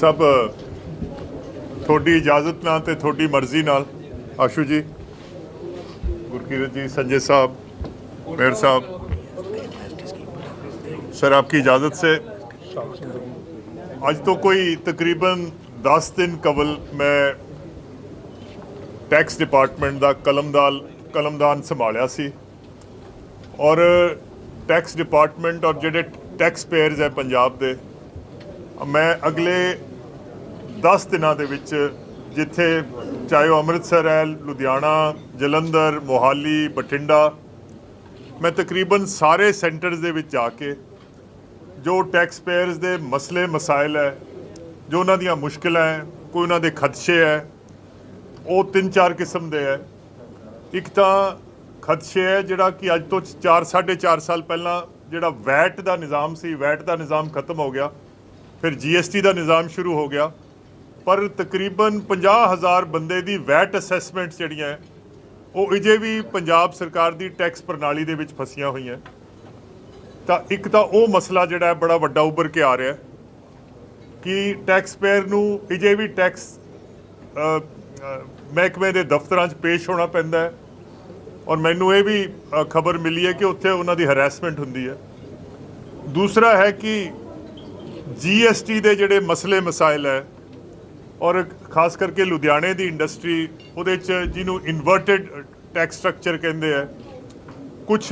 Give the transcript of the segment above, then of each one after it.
ਸਭ ਤੁਹਾਡੀ ਇਜਾਜ਼ਤ ਨਾਲ ਤੇ ਤੁਹਾਡੀ ਮਰਜ਼ੀ ਨਾਲ। ਆਸ਼ੂ ਜੀ, ਗੁਰਕੀਰਤ ਜੀ, ਸੰਜੇ ਸਾਹਿਬ ਮੇਰ ਸਾਹਿਬ, ਸਰ ਆਪ ਕੀ ਇਜਾਜ਼ਤ ਸੇ। ਅੱਜ ਤੋਂ ਕੋਈ ਤਕਰੀਬਨ 10 ਦਿਨ ਕਬਲ ਮੈਂ ਟੈਕਸ ਡਿਪਾਰਟਮੈਂਟ ਦਾ ਕਲਮਦਾਲ ਕਲਮਦਾਨ ਸੰਭਾਲਿਆ ਸੀ। ਔਰ ਟੈਕਸ ਡਿਪਾਰਟਮੈਂਟ ਔਰ ਜਿਹੜੇ ਟੈਕਸ ਪੇਅਰਸ ਹੈ ਪੰਜਾਬ ਦੇ ਮੈਂ ਅਗਲੇ 10 ਦਿਨਾਂ ਦੇ ਵਿੱਚ ਜਿੱਥੇ ਚਾਹੇ ਉਹ ਅੰਮ੍ਰਿਤਸਰ ਹੈ, ਲੁਧਿਆਣਾ, ਜਲੰਧਰ, ਮੋਹਾਲੀ, ਬਠਿੰਡਾ, ਮੈਂ ਤਕਰੀਬਨ ਸਾਰੇ ਸੈਂਟਰਸ ਦੇ ਵਿੱਚ ਜਾ ਕੇ ਜੋ ਟੈਕਸ ਪੇਅਰਸ ਦੇ ਮਸਲੇ ਮਸਾਇਲ ਹੈ, ਜੋ ਉਹਨਾਂ ਦੀਆਂ ਮੁਸ਼ਕਲਾਂ ਹੈ, ਕੋਈ ਉਹਨਾਂ ਦੇ ਖਦਸ਼ੇ ਹੈ, ਉਹ ਤਿੰਨ ਚਾਰ ਕਿਸਮ ਦੇ ਹੈ। ਇੱਕ ਤਾਂ ਖਦਸ਼ੇ ਹੈ ਜਿਹੜਾ ਕਿ ਅੱਜ ਤੋਂ 4 4.5 ਸਾਲ ਪਹਿਲਾਂ ਜਿਹੜਾ ਵੈਟ ਦਾ ਨਿਜ਼ਾਮ ਸੀ, ਵੈਟ ਦਾ ਨਿਜ਼ਾਮ ਖਤਮ ਹੋ ਗਿਆ। ਫਿਰ ਜੀਐਸਟੀ ਦਾ ਨਿਜ਼ਾਮ ਸ਼ੁਰੂ ਹੋ ਗਿਆ। ਪਰ ਤਕਰੀਬਨ 50000 ਬੰਦੇ ਦੀ ਵੈਟ ਅਸੈਸਮੈਂਟ ਜਿਹੜੀਆਂ ਉਹ ਅਜੇ ਵੀ ਪੰਜਾਬ ਸਰਕਾਰ ਦੀ ਟੈਕਸ ਪ੍ਰਣਾਲੀ ਦੇ ਵਿੱਚ ਫਸੀਆਂ ਹੋਈਆਂ। ਤਾਂ ਇੱਕ ਤਾਂ ਉਹ ਮਸਲਾ ਜਿਹੜਾ ਹੈ, ਬੜਾ ਵੱਡਾ ਉੱਭਰ ਕੇ ਆ ਰਿਹਾ ਕਿ ਟੈਕਸ ਪੇਅਰ ਨੂੰ ਅਜੇ ਵੀ ਟੈਕਸ ਮਹਿਕਮੇ ਦੇ ਦਫ਼ਤਰਾਂ 'ਚ ਪੇਸ਼ ਹੋਣਾ ਪੈਂਦਾ ਹੈ। ਔਰ ਮੈਨੂੰ ਇਹ ਵੀ ਖਬਰ ਮਿਲੀ ਹੈ ਕਿ ਉੱਥੇ ਉਹਨਾਂ ਦੀ ਹਰੈਸਮੈਂਟ ਹੁੰਦੀ ਹੈ। ਦੂਸਰਾ ਹੈ ਕਿ ਜੀਐਸਟੀ ਦੇ ਜਿਹੜੇ ਮਸਲੇ ਮਸਾਇਲ ਹੈ ਔਰ ਖਾਸ ਕਰਕੇ ਲੁਧਿਆਣੇ ਦੀ ਇੰਡਸਟਰੀ ਉਹਦੇ 'ਚ ਜਿਹਨੂੰ ਇਨਵਰਟਡ ਟੈਕਸ ਸਟਰਕਚਰ ਕਹਿੰਦੇ ਆ ਕੁਝ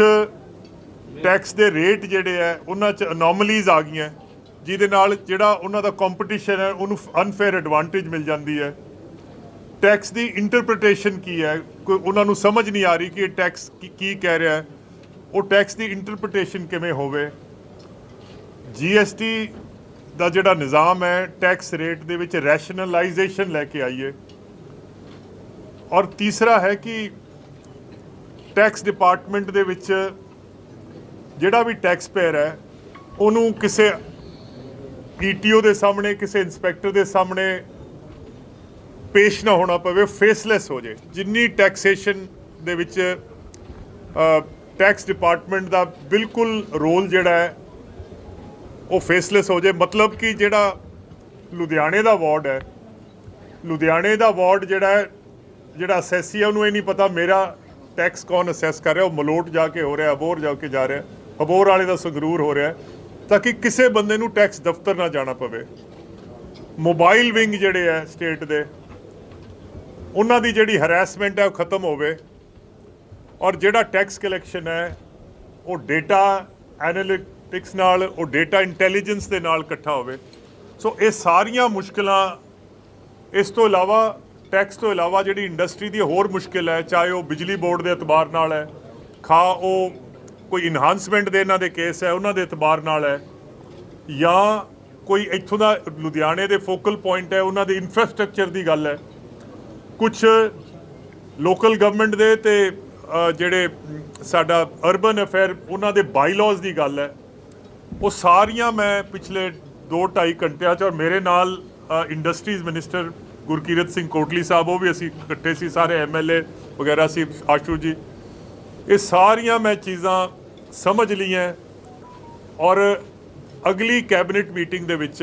ਟੈਕਸ ਦੇ ਰੇਟ ਜਿਹੜੇ ਹੈ ਉਹਨਾਂ 'ਚ ਅਨੋਮਲੀਜ਼ ਆ ਗਈਆਂ, ਜਿਹਦੇ ਨਾਲ ਜਿਹੜਾ ਉਹਨਾਂ ਦਾ ਕੰਪੀਟੀਸ਼ਨ ਹੈ, ਉਹਨੂੰ ਅਨਫੇਅਰ ਐਡਵਾਂਟੇਜ ਮਿਲ ਜਾਂਦੀ ਹੈ। ਟੈਕਸ ਦੀ ਇੰਟਰਪ੍ਰੀਟੇਸ਼ਨ ਕੀ ਹੈ? ਕੋਈ ਉਹਨਾਂ ਨੂੰ ਸਮਝ ਨਹੀਂ ਆ ਰਹੀ ਕਿ ਇਹ ਟੈਕਸ ਕੀ ਕਹਿ ਰਿਹਾ ਹੈ। ਉਹ ਟੈਕਸ ਦੀ ਇੰਟਰਪ੍ਰੀਟੇਸ਼ਨ ਕਿਵੇਂ ਹੋਵੇ? ਜੀਐਸਟੀ ਦਾ ਜਿਹੜਾ ਨਿਜ਼ਾਮ ਹੈ ਟੈਕਸ ਰੇਟ ਦੇ ਵਿੱਚ ਰੈਸ਼ਨਲਾਈਜੇਸ਼ਨ ਲੈ ਕੇ ਆਈਏ ਔਰ ਤੀਸਰਾ ਹੈ ਕਿ ਟੈਕਸ ਡਿਪਾਰਟਮੈਂਟ ਦੇ ਵਿੱਚ ਜਿਹੜਾ ਵੀ ਟੈਕਸ ਪੇਅਰ ਹੈ, ਉਹਨੂੰ ਕਿਸੇ ਈਟੀਓ ਦੇ ਸਾਹਮਣੇ, ਕਿਸੇ ਇਨਸਪੈਕਟਰ ਦੇ ਸਾਹਮਣੇ ਪੇਸ਼ ਨਾ ਹੋਣਾ ਪਵੇ ਫੇਸਲੈਸ ਹੋ ਜੇ। ਜਿੰਨੀ ਟੈਕਸੇਸ਼ਨ ਦੇ ਵਿੱਚ ਟੈਕਸ ਡਿਪਾਰਟਮੈਂਟ ਦਾ ਬਿਲਕੁਲ ਰੋਲ ਜਿਹੜਾ ਹੈ ਉਹ ਫੇਸਲੈਸ ਹੋ ਜੇ ਮਤਲਬ ਕਿ ਜਿਹੜਾ ਲੁਧਿਆਣੇ ਦਾ ਵਾਰਡ ਹੈ, ਲੁਧਿਆਣੇ ਦਾ ਵਾਰਡ ਜਿਹੜਾ ਹੈ, ਜਿਹੜਾ ਅਸੈਸੀ ਹੈ ਉਹਨੂੰ ਇਹ ਨਹੀਂ ਪਤਾ, ਮੇਰਾ ਟੈਕਸ ਕੌਣ ਅਸੈਸ ਕਰ ਰਿਹਾ, ਉਹ ਮਲੋਟ ਜਾ ਕੇ ਹੋ ਰਿਹਾ ਅਬੋਰ ਜਾ ਕੇ ਜਾ ਰਿਹਾ ਅਬੋਰ ਵਾਲੇ ਦਾ ਸੰਗਰੂਰ ਹੋ ਰਿਹਾ, ਤਾਂ ਕਿ ਕਿਸੇ ਬੰਦੇ ਨੂੰ ਟੈਕਸ ਦਫ਼ਤਰ ਨਾ ਜਾਣਾ ਪਵੇ। ਮੋਬਾਈਲ ਵਿੰਗ ਜਿਹੜੇ ਹੈ ਸਟੇਟ ਦੇ, ਉਹਨਾਂ ਦੀ ਜਿਹੜੀ ਹਰੈਸਮੈਂਟ ਹੈ, ਉਹ ਖਤਮ ਹੋਵੇ, ਔਰ ਜਿਹੜਾ ਟੈਕਸ ਕਲੈਕਸ਼ਨ ਹੈ, ਉਹ ਡੇਟਾ ਐਨਾਲਿਟਿਕਸ ਨਾਲ, ਉਹ ਡੇਟਾ ਇੰਟੈਲੀਜੈਂਸ ਦੇ ਨਾਲ ਇਕੱਠਾ ਹੋਵੇ। ਸੋ ਇਹ ਸਾਰੀਆਂ ਮੁਸ਼ਕਲਾਂ, ਇਸ ਤੋਂ ਇਲਾਵਾ ਟੈਕਸ ਤੋਂ ਇਲਾਵਾ ਜਿਹੜੀ ਇੰਡਸਟਰੀ ਦੀ ਹੋਰ ਮੁਸ਼ਕਲ ਹੈ, ਚਾਹੇ ਉਹ ਬਿਜਲੀ ਬੋਰਡ ਦੇ ਇਤਬਾਰ ਨਾਲ ਹੈ, ਖਾ ਉਹ ਕੋਈ ਇਨਹਾਂਸਮੈਂਟ ਦੇ ਇਹਨਾਂ ਦੇ ਕੇਸ ਹੈ, ਉਹਨਾਂ ਦੇ ਇਤਬਾਰ ਨਾਲ ਹੈ, ਜਾਂ ਕੋਈ ਇੱਥੋਂ ਦਾ ਲੁਧਿਆਣੇ ਦੇ ਫੋਕਲ ਪੁਆਇੰਟ ਹੈ, ਉਹਨਾਂ ਦੇ ਇਨਫਰਾਸਟ੍ਰਕਚਰ ਦੀ ਗੱਲ ਹੈ। ਕੁਝ ਲੋਕਲ ਗਵਰਨਮੈਂਟ ਦੇ ਤੇ ਜਿਹੜੇ ਸਾਡਾ ਅਰਬਨ ਅਫੇਅਰ ਉਹਨਾਂ ਦੇ ਬਾਈਲਾਜ਼ ਦੀ ਗੱਲ ਹੈ। ਉਹ ਸਾਰੀਆਂ ਮੈਂ ਪਿਛਲੇ 2.5 ਘੰਟਿਆਂ 'ਚ ਔਰ ਮੇਰੇ ਨਾਲ ਇੰਡਸਟਰੀਜ਼ ਮਿਨਿਸਟਰ ਗੁਰਕੀਰਤ ਸਿੰਘ ਕੋਟਲੀ ਸਾਹਿਬ, ਉਹ ਵੀ ਅਸੀਂ ਇਕੱਠੇ ਸੀ, ਸਾਰੇ ਐਮਐਲਏ ਵਗੈਰਾ ਸੀ, ਆਸ਼ੂ ਜੀ। ਇਹ ਸਾਰੀਆਂ ਮੈਂ ਚੀਜ਼ਾਂ ਸਮਝ ਲਈਆਂ ਔਰ ਅਗਲੀ ਕੈਬਨਿਟ ਮੀਟਿੰਗ ਦੇ ਵਿੱਚ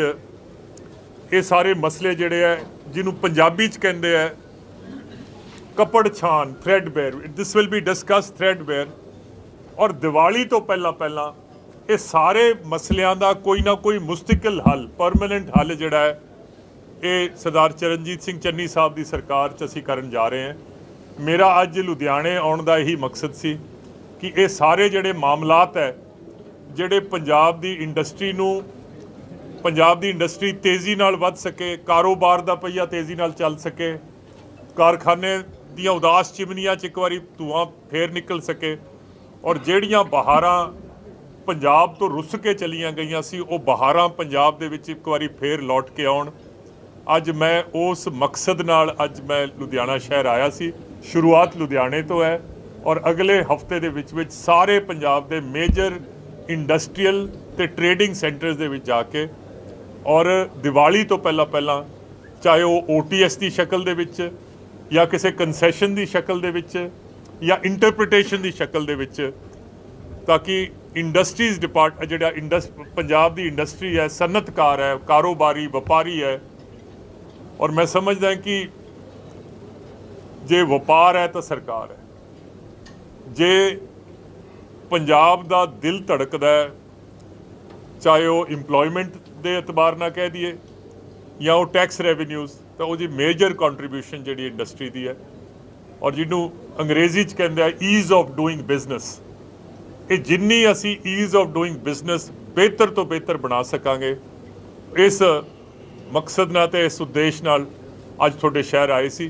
ਇਹ ਸਾਰੇ ਮਸਲੇ ਜਿਹੜੇ ਆ ਜਿਹਨੂੰ ਪੰਜਾਬੀ ਚ ਕਹਿੰਦੇ ਆ ਕਪੜ ਛਾਨ threadbare this will be discuss threadbare ਔਰ ਦੀਵਾਲੀ ਤੋਂ ਪਹਿਲਾਂ ਪਹਿਲਾਂ ਇਹ ਸਾਰੇ ਮਸਲਿਆਂ ਦਾ ਕੋਈ ਨਾ ਕੋਈ ਮੁਸਤਕਿਲ ਹੱਲ ਪਰਮਨੈਂਟ ਹੱਲ ਜਿਹੜਾ ਹੈ, ਇਹ ਸਰਦਾਰ ਚਰਨਜੀਤ ਸਿੰਘ ਚੰਨੀ ਸਾਹਿਬ ਦੀ ਸਰਕਾਰ 'ਚ ਅਸੀਂ ਕਰਨ ਜਾ ਰਹੇ ਹਾਂ। ਮੇਰਾ ਅੱਜ ਲੁਧਿਆਣੇ ਆਉਣ ਦਾ ਇਹੀ ਮਕਸਦ ਸੀ ਕਿ ਇਹ ਸਾਰੇ ਜਿਹੜੇ ਮਾਮਲਾਤ ਹੈ, ਜਿਹੜੇ ਪੰਜਾਬ ਦੀ ਇੰਡਸਟਰੀ ਨੂੰ, ਪੰਜਾਬ ਦੀ ਇੰਡਸਟਰੀ ਤੇਜ਼ੀ ਨਾਲ ਵੱਧ ਸਕੇ, ਕਾਰੋਬਾਰ ਦਾ ਪਹੀਆ ਤੇਜ਼ੀ ਨਾਲ ਚੱਲ ਸਕੇ, ਕਾਰਖਾਨੇ ਦੀਆਂ ਉਦਾਸ ਚਿਮਨੀਆਂ 'ਚ ਇੱਕ ਵਾਰੀ ਧੂਆਂ ਫੇਰ ਨਿਕਲ ਸਕੇ ਔਰ ਜਿਹੜੀਆਂ ਬਹਾਰਾਂ ਪੰਜਾਬ ਤੋਂ ਰੁੱਸ ਕੇ ਚਲੀਆਂ ਗਈਆਂ ਸੀ, ਉਹ ਬਹਾਰਾਂ ਪੰਜਾਬ ਦੇ ਵਿੱਚ ਇੱਕ ਵਾਰੀ ਫੇਰ ਲੌਟ ਕੇ ਆਉਣ। ਅੱਜ ਮੈਂ ਉਸ ਮਕਸਦ ਨਾਲ ਅੱਜ ਮੈਂ ਲੁਧਿਆਣਾ ਸ਼ਹਿਰ ਆਇਆ ਸੀ। ਸ਼ੁਰੂਆਤ ਲੁਧਿਆਣੇ ਤੋਂ ਹੈ ਔਰ ਅਗਲੇ ਹਫ਼ਤੇ ਦੇ ਵਿੱਚ ਵਿੱਚ ਸਾਰੇ ਪੰਜਾਬ ਦੇ ਮੇਜਰ ਇੰਡਸਟਰੀਅਲ ਤੇ ਟਰੇਡਿੰਗ ਸੈਂਟਰਸ ਦੇ ਵਿੱਚ ਜਾ ਕੇ ਔਰ ਦੀਵਾਲੀ ਤੋਂ ਪਹਿਲਾਂ ਪਹਿਲਾਂ ਚਾਹੇ ਉਹ OTS ਦੀ ਸ਼ਕਲ ਦੇ ਵਿੱਚ ਜਾਂ ਕਿਸੇ ਕਨਸੈਸ਼ਨ ਦੀ ਸ਼ਕਲ ਦੇ ਵਿੱਚ ਜਾਂ ਇੰਟਰਪ੍ਰੀਟੇਸ਼ਨ ਦੀ ਸ਼ਕਲ ਦੇ ਵਿੱਚ ਤਾਂ ਕਿ ਇੰਡਸਟਰੀਜ਼ ਡਿਪਾਰਟ ਜਿਹੜਾ ਇੰਡਸ ਪੰਜਾਬ ਦੀ ਇੰਡਸਟਰੀ ਹੈ ਸਨਅਤਕਾਰ ਹੈ, ਕਾਰੋਬਾਰੀ, ਵਪਾਰੀ ਹੈ। ਔਰ ਮੈਂ ਸਮਝਦਾ ਕਿ ਜੇ ਵਪਾਰ ਹੈ ਤਾਂ ਸਰਕਾਰ ਹੈ। ਜੇ ਪੰਜਾਬ ਦਾ ਦਿਲ ਧੜਕਦਾ ਹੈ, ਚਾਹੇ ਉਹ EMPLOYMENT ਦੇ ਇਤਬਾਰ ਨਾਲ ਕਹਿ ਦਈਏ, ਜਾਂ ਉਹ ਟੈਕਸ ਰੈਵਨਿਊਜ਼ ਤਾਂ ਉਹਦੀ ਮੇਜਰ ਕੰਟਰੀਬਿਊਸ਼ਨ ਜਿਹੜੀ ਇੰਡਸਟਰੀ ਦੀ ਹੈ। ਔਰ ਜਿਹਨੂੰ ਅੰਗਰੇਜ਼ੀ ਚ ਕਹਿੰਦੇ ਆ ਈਜ਼ ਆਫ ਡੂਇੰਗ ਬਿਜ਼ਨਸ ਕਿ ਜਿੰਨੀ ਅਸੀਂ ਈਜ਼ ਆਫ ਡੂਇੰਗ ਬਿਜ਼ਨਸ ਬਿਹਤਰ ਤੋਂ ਬਿਹਤਰ ਬਣਾ ਸਕਾਂਗੇ, ਇਸ ਮਕਸਦ ਨਾਲ ਤੇ ਇਸ ਉਦੇਸ਼ ਨਾਲ ਅੱਜ ਤੁਹਾਡੇ ਸ਼ਹਿਰ ਆਏ ਸੀ।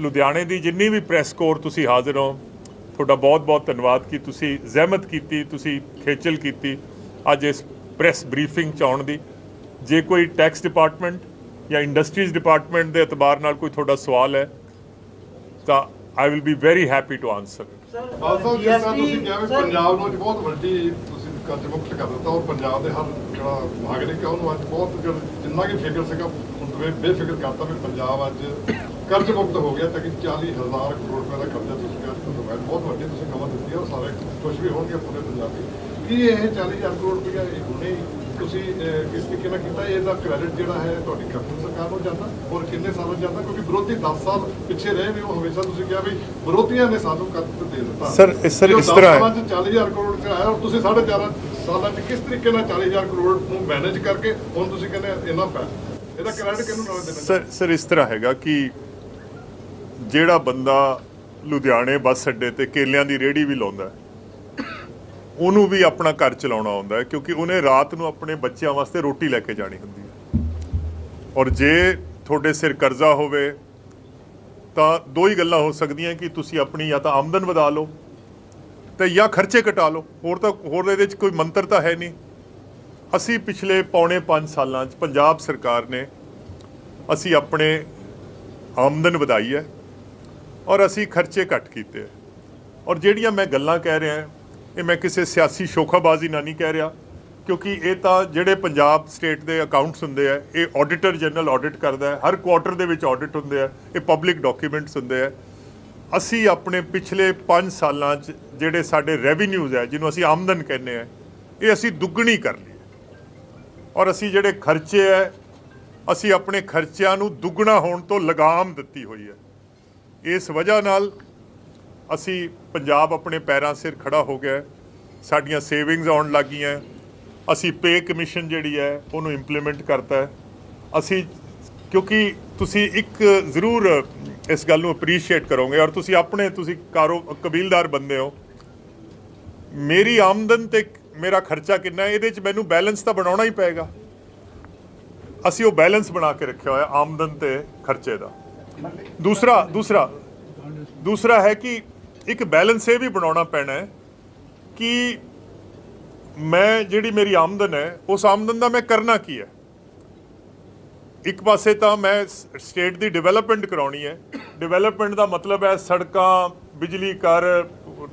ਲੁਧਿਆਣੇ ਦੀ ਜਿੰਨੀ ਵੀ ਪ੍ਰੈਸ ਕੋਰ ਤੁਸੀਂ ਹਾਜ਼ਰ ਹੋ, ਤੁਹਾਡਾ ਬਹੁਤ-ਬਹੁਤ ਧੰਨਵਾਦ ਕਿ ਤੁਸੀਂ ਜ਼ਹਿਮਤ ਕੀਤੀ, ਤੁਸੀਂ ਖੇਚਲ ਕੀਤੀ ਅੱਜ ਇਸ ਪ੍ਰੈਸ ਬਰੀਫਿੰਗ ਚ ਆਉਣ ਦੀ। ਜੇ ਕੋਈ ਟੈਕਸ ਡਿਪਾਰਟਮੈਂਟ ਜਾਂ ਇੰਡਸਟਰੀਜ਼ ਡਿਪਾਰਟਮੈਂਟ ਦੇ ਇਤਬਾਰ ਨਾਲ ਕੋਈ ਤੁਹਾਡਾ ਸਵਾਲ ਹੈ, ਤਾਂ I will be very happy to answer also ਜਿਸ ਤਰ੍ਹਾਂ ਤੁਸੀਂ ਕਿਹਾ ਵੀ ਪੰਜਾਬ ਨੂੰ ਅੱਜ ਬਹੁਤ ਵੱਡੀ ਤੁਸੀਂ ਕਰਜ਼ ਮੁਕਤ ਕਰ ਦਿੱਤਾ ਔਰ ਪੰਜਾਬ ਦੇ ਹਰ ਜਿਹੜਾ ਨਾਗਰਿਕ ਹੈ ਉਹਨੂੰ ਅੱਜ ਬਹੁਤ ਜਿੰਨਾ ਕਿ ਫਿਕਰ ਸੀਗਾ ਹੁਣ ਬੇਫਿਕਰ ਕਰਤਾ ਵੀ ਪੰਜਾਬ ਅੱਜ ਕਰਜ਼ ਮੁਕਤ ਹੋ ਗਿਆ ਤਾਂ ਕਿ 40000 ਕਰੋੜ ਰੁਪਏ ਦਾ ਕਰਜ਼ਾ ਤੁਸੀਂ ਤੁਹਾਨੂੰ ਹੈ ਬਹੁਤ ਵੱਡੀ ਤੁਸੀਂ ਖਬਰ ਦਿੱਤੀ ਹੈ ਸਾਰੇ ਖੁਸ਼ ਵੀ ਹੋਣਗੇ ਪੂਰੇ ਪੰਜਾਬੀ। ਕੀ ਇਹ 40000 ਕਰੋੜ ਰੁਪਏ ਇਹ ਹੁਣੇ ਤੁਸੀਂ ਕਿਸ ਤਰੀਕੇ ਨਾਲ ਕੀਤਾ? ਇਹਦਾ ਕ੍ਰੈਡਿਟ ਜਿਹੜਾ ਹੈ ਤੁਹਾਡੀ ਕੈਪਟਨ ਸਰਕਾਰ ਨੂੰ ਜਾਂਦਾ ਔਰ ਕਿੰਨੇ ਸਾਲਾਂ 'ਚ ਜਾਂਦਾ? ਕਿਉਂਕਿ ਵਿਰੋਧੀ 10 ਸਾਲ ਪਿੱਛੇ ਰਹੇ ਨੇ ਉਹ ਹਮੇਸ਼ਾ ਤੁਸੀਂ ਕਿਹਾ ਵੀ ਵਿਰੋਧੀਆਂ ਨੇ ਸਾਨੂੰ ਕਰਜ਼ ਦੇ ਦਿੱਤਾ। ਸਰ, ਇਸ- ਸਰ, ਜੋ ਇਸ ਦਸ ਤਰ੍ਹਾਂ ਹੈ। ਸਾਲਾਂ 'ਚ 40000 ਕਰੋੜ ਚ ਆਇਆ ਔਰ ਤੁਸੀਂ 4.5 ਸਾਲਾਂ 'ਚ ਕਿਸ ਤਰੀਕੇ ਨਾਲ 40000 ਕਰੋੜ ਨੂੰ ਮੈਨੇਜ ਕਰਕੇ ਹੁਣ ਤੁਸੀਂ ਕਹਿੰਦੇ ਇੰਨਾ ਪੈ ਇਹਦਾ ਕ੍ਰੈਡਿਟ ਕਿਹਨੂੰ ਨਾਲ ਦੇਣਾ ਸਰ ਸਰ ਇਸ ਤਰ੍ਹਾਂ ਹੈਗਾ ਕਿ ਜਿਹੜਾ ਬੰਦਾ ਲੁਧਿਆਣੇ ਬੱਸ ਅੱਡੇ ਤੇ ਕੇਲਿਆਂ ਦੀ ਰੇਹੜੀ ਵੀ ਲਾਉਂਦਾ ਹੈ, ਉਹਨੂੰ ਵੀ ਆਪਣਾ ਘਰ ਚਲਾਉਣਾ ਆਉਂਦਾ ਹੈ, ਕਿਉਂਕਿ ਉਹਨੇ ਰਾਤ ਨੂੰ ਆਪਣੇ ਬੱਚਿਆਂ ਵਾਸਤੇ ਰੋਟੀ ਲੈ ਕੇ ਜਾਣੀ ਹੁੰਦੀ ਹੈ। ਔਰ ਜੇ ਤੁਹਾਡੇ ਸਿਰ ਕਰਜ਼ਾ ਹੋਵੇ, ਤਾਂ ਦੋ ਹੀ ਗੱਲਾਂ ਹੋ ਸਕਦੀਆਂ ਕਿ ਤੁਸੀਂ ਆਪਣੀ ਜਾਂ ਤਾਂ ਆਮਦਨ ਵਧਾ ਲਓ ਤੇ ਜਾਂ ਖਰਚੇ ਘਟਾ ਲਓ। ਹੋਰ ਤਾਂ, ਹੋਰ ਇਹਦੇ ਵਿੱਚ ਕੋਈ ਮੰਤਰ ਤਾਂ ਹੈ ਨਹੀਂ। ਅਸੀਂ ਪਿਛਲੇ ਪੌਣੇ 5 ਸਾਲਾਂ 'ਚ ਪੰਜਾਬ ਸਰਕਾਰ ਨੇ ਅਸੀਂ ਆਪਣੇ ਆਮਦਨ ਵਧਾਈ ਹੈ ਔਰ ਅਸੀਂ ਖਰਚੇ ਘੱਟ ਕੀਤੇ ਹੈ। ਔਰ ਜਿਹੜੀਆਂ ਮੈਂ ਗੱਲਾਂ ਕਹਿ ਰਿਹਾ ਇਹ ਮੈਂ ਕਿਸੇ ਸਿਆਸੀ ਸ਼ੋਖਾਬਾਜ਼ੀ ਨਾਲ ਨਹੀਂ ਕਹਿ ਰਿਹਾ, ਕਿਉਂਕਿ ਇਹ ਤਾਂ ਜਿਹੜੇ ਪੰਜਾਬ ਸਟੇਟ ਦੇ ਅਕਾਊਂਟਸ ਹੁੰਦੇ ਆ, ਇਹ ਆਡੀਟਰ ਜਨਰਲ ਆਡਿਟ ਕਰਦਾ ਹੈ, ਹਰ ਕੁਆਟਰ ਦੇ ਵਿੱਚ ਆਡਿਟ ਹੁੰਦੇ ਆ, ਇਹ ਪਬਲਿਕ ਡਾਕੂਮੈਂਟਸ ਹੁੰਦੇ ਆ। ਅਸੀਂ ਆਪਣੇ ਪਿਛਲੇ 5 ਸਾਲਾਂ 'ਚ ਜਿਹੜੇ ਸਾਡੇ ਰੈਵਨਿਊਜ਼ ਹੈ ਜਿਹਨੂੰ ਅਸੀਂ ਆਮਦਨ ਕਹਿੰਦੇ ਆ, ਇਹ ਅਸੀਂ ਦੁੱਗਣੀ ਕਰ ਲਈ ਔਰ ਅਸੀਂ ਜਿਹੜੇ ਖਰਚੇ ਹੈ ਅਸੀਂ ਆਪਣੇ ਖਰਚਿਆਂ ਨੂੰ ਦੁੱਗਣਾ ਹੋਣ ਤੋਂ ਲਗਾਮ ਦਿੱਤੀ ਹੋਈ ਹੈ। ਇਸ ਵਜ੍ਹਾ ਨਾਲ ਅਸੀਂ ਪੰਜਾਬ ਆਪਣੇ ਪੈਰਾਂ ਸਿਰ ਖੜਾ ਹੋ ਗਿਆ ਸਾਡੀਆਂ ਸੇਵਿੰਗਸ ਆਉਣ ਲੱਗੀਆਂ ਅਸੀਂ ਪੇ ਕਮਿਸ਼ਨ ਜਿਹੜੀ ਹੈ, ਉਹਨੂੰ ਇੰਪਲੀਮੈਂਟ ਕਰਤਾ ਅਸੀਂ, ਕਿਉਂਕਿ ਤੁਸੀਂ ਇੱਕ ਜ਼ਰੂਰ ਇਸ ਗੱਲ ਨੂੰ ਅਪਰੀਸ਼ੀਏਟ ਕਰੋਗੇ ਔਰ ਤੁਸੀਂ ਆਪਣੇ, ਤੁਸੀਂ ਕਾਰੋ, ਕਬੀਲਦਾਰ ਬੰਦੇ ਹੋ। ਮੇਰੀ ਆਮਦਨ ਤੇ ਮੇਰਾ ਖਰਚਾ ਕਿੰਨਾ ਹੈ, ਇਹਦੇ ਚ ਮੈਨੂੰ ਬੈਲੈਂਸ ਤਾਂ ਬਣਾਉਣਾ ਹੀ ਪਏਗਾ। ਅਸੀਂ ਉਹ ਬੈਲੈਂਸ ਬਣਾ ਕੇ ਰੱਖਿਆ ਹੋਇਆ ਆਮਦਨ ਤੇ ਖਰਚੇ ਦਾ। ਦੂਸਰਾ ਦੂਸਰਾ ਦੂਸਰਾ ਹੈ ਕਿ ਇੱਕ ਬੈਲੈਂਸ ਇਹ ਵੀ ਬਣਾਉਣਾ ਪੈਣਾ ਹੈ ਕਿ ਮੈਂ ਜਿਹੜੀ ਮੇਰੀ ਆਮਦਨ ਹੈ, ਉਸ ਆਮਦਨ ਦਾ ਮੈਂ ਕਰਨਾ ਕੀ ਹੈ? ਇੱਕ ਪਾਸੇ ਤਾਂ ਮੈਂ ਸਟੇਟ ਦੀ ਡਿਵੈਲਪਮੈਂਟ ਕਰਾਉਣੀ ਹੈ। ਡਿਵੈਲਪਮੈਂਟ ਦਾ ਮਤਲਬ ਹੈ ਸੜਕਾਂ, ਬਿਜਲੀ ਘਰ,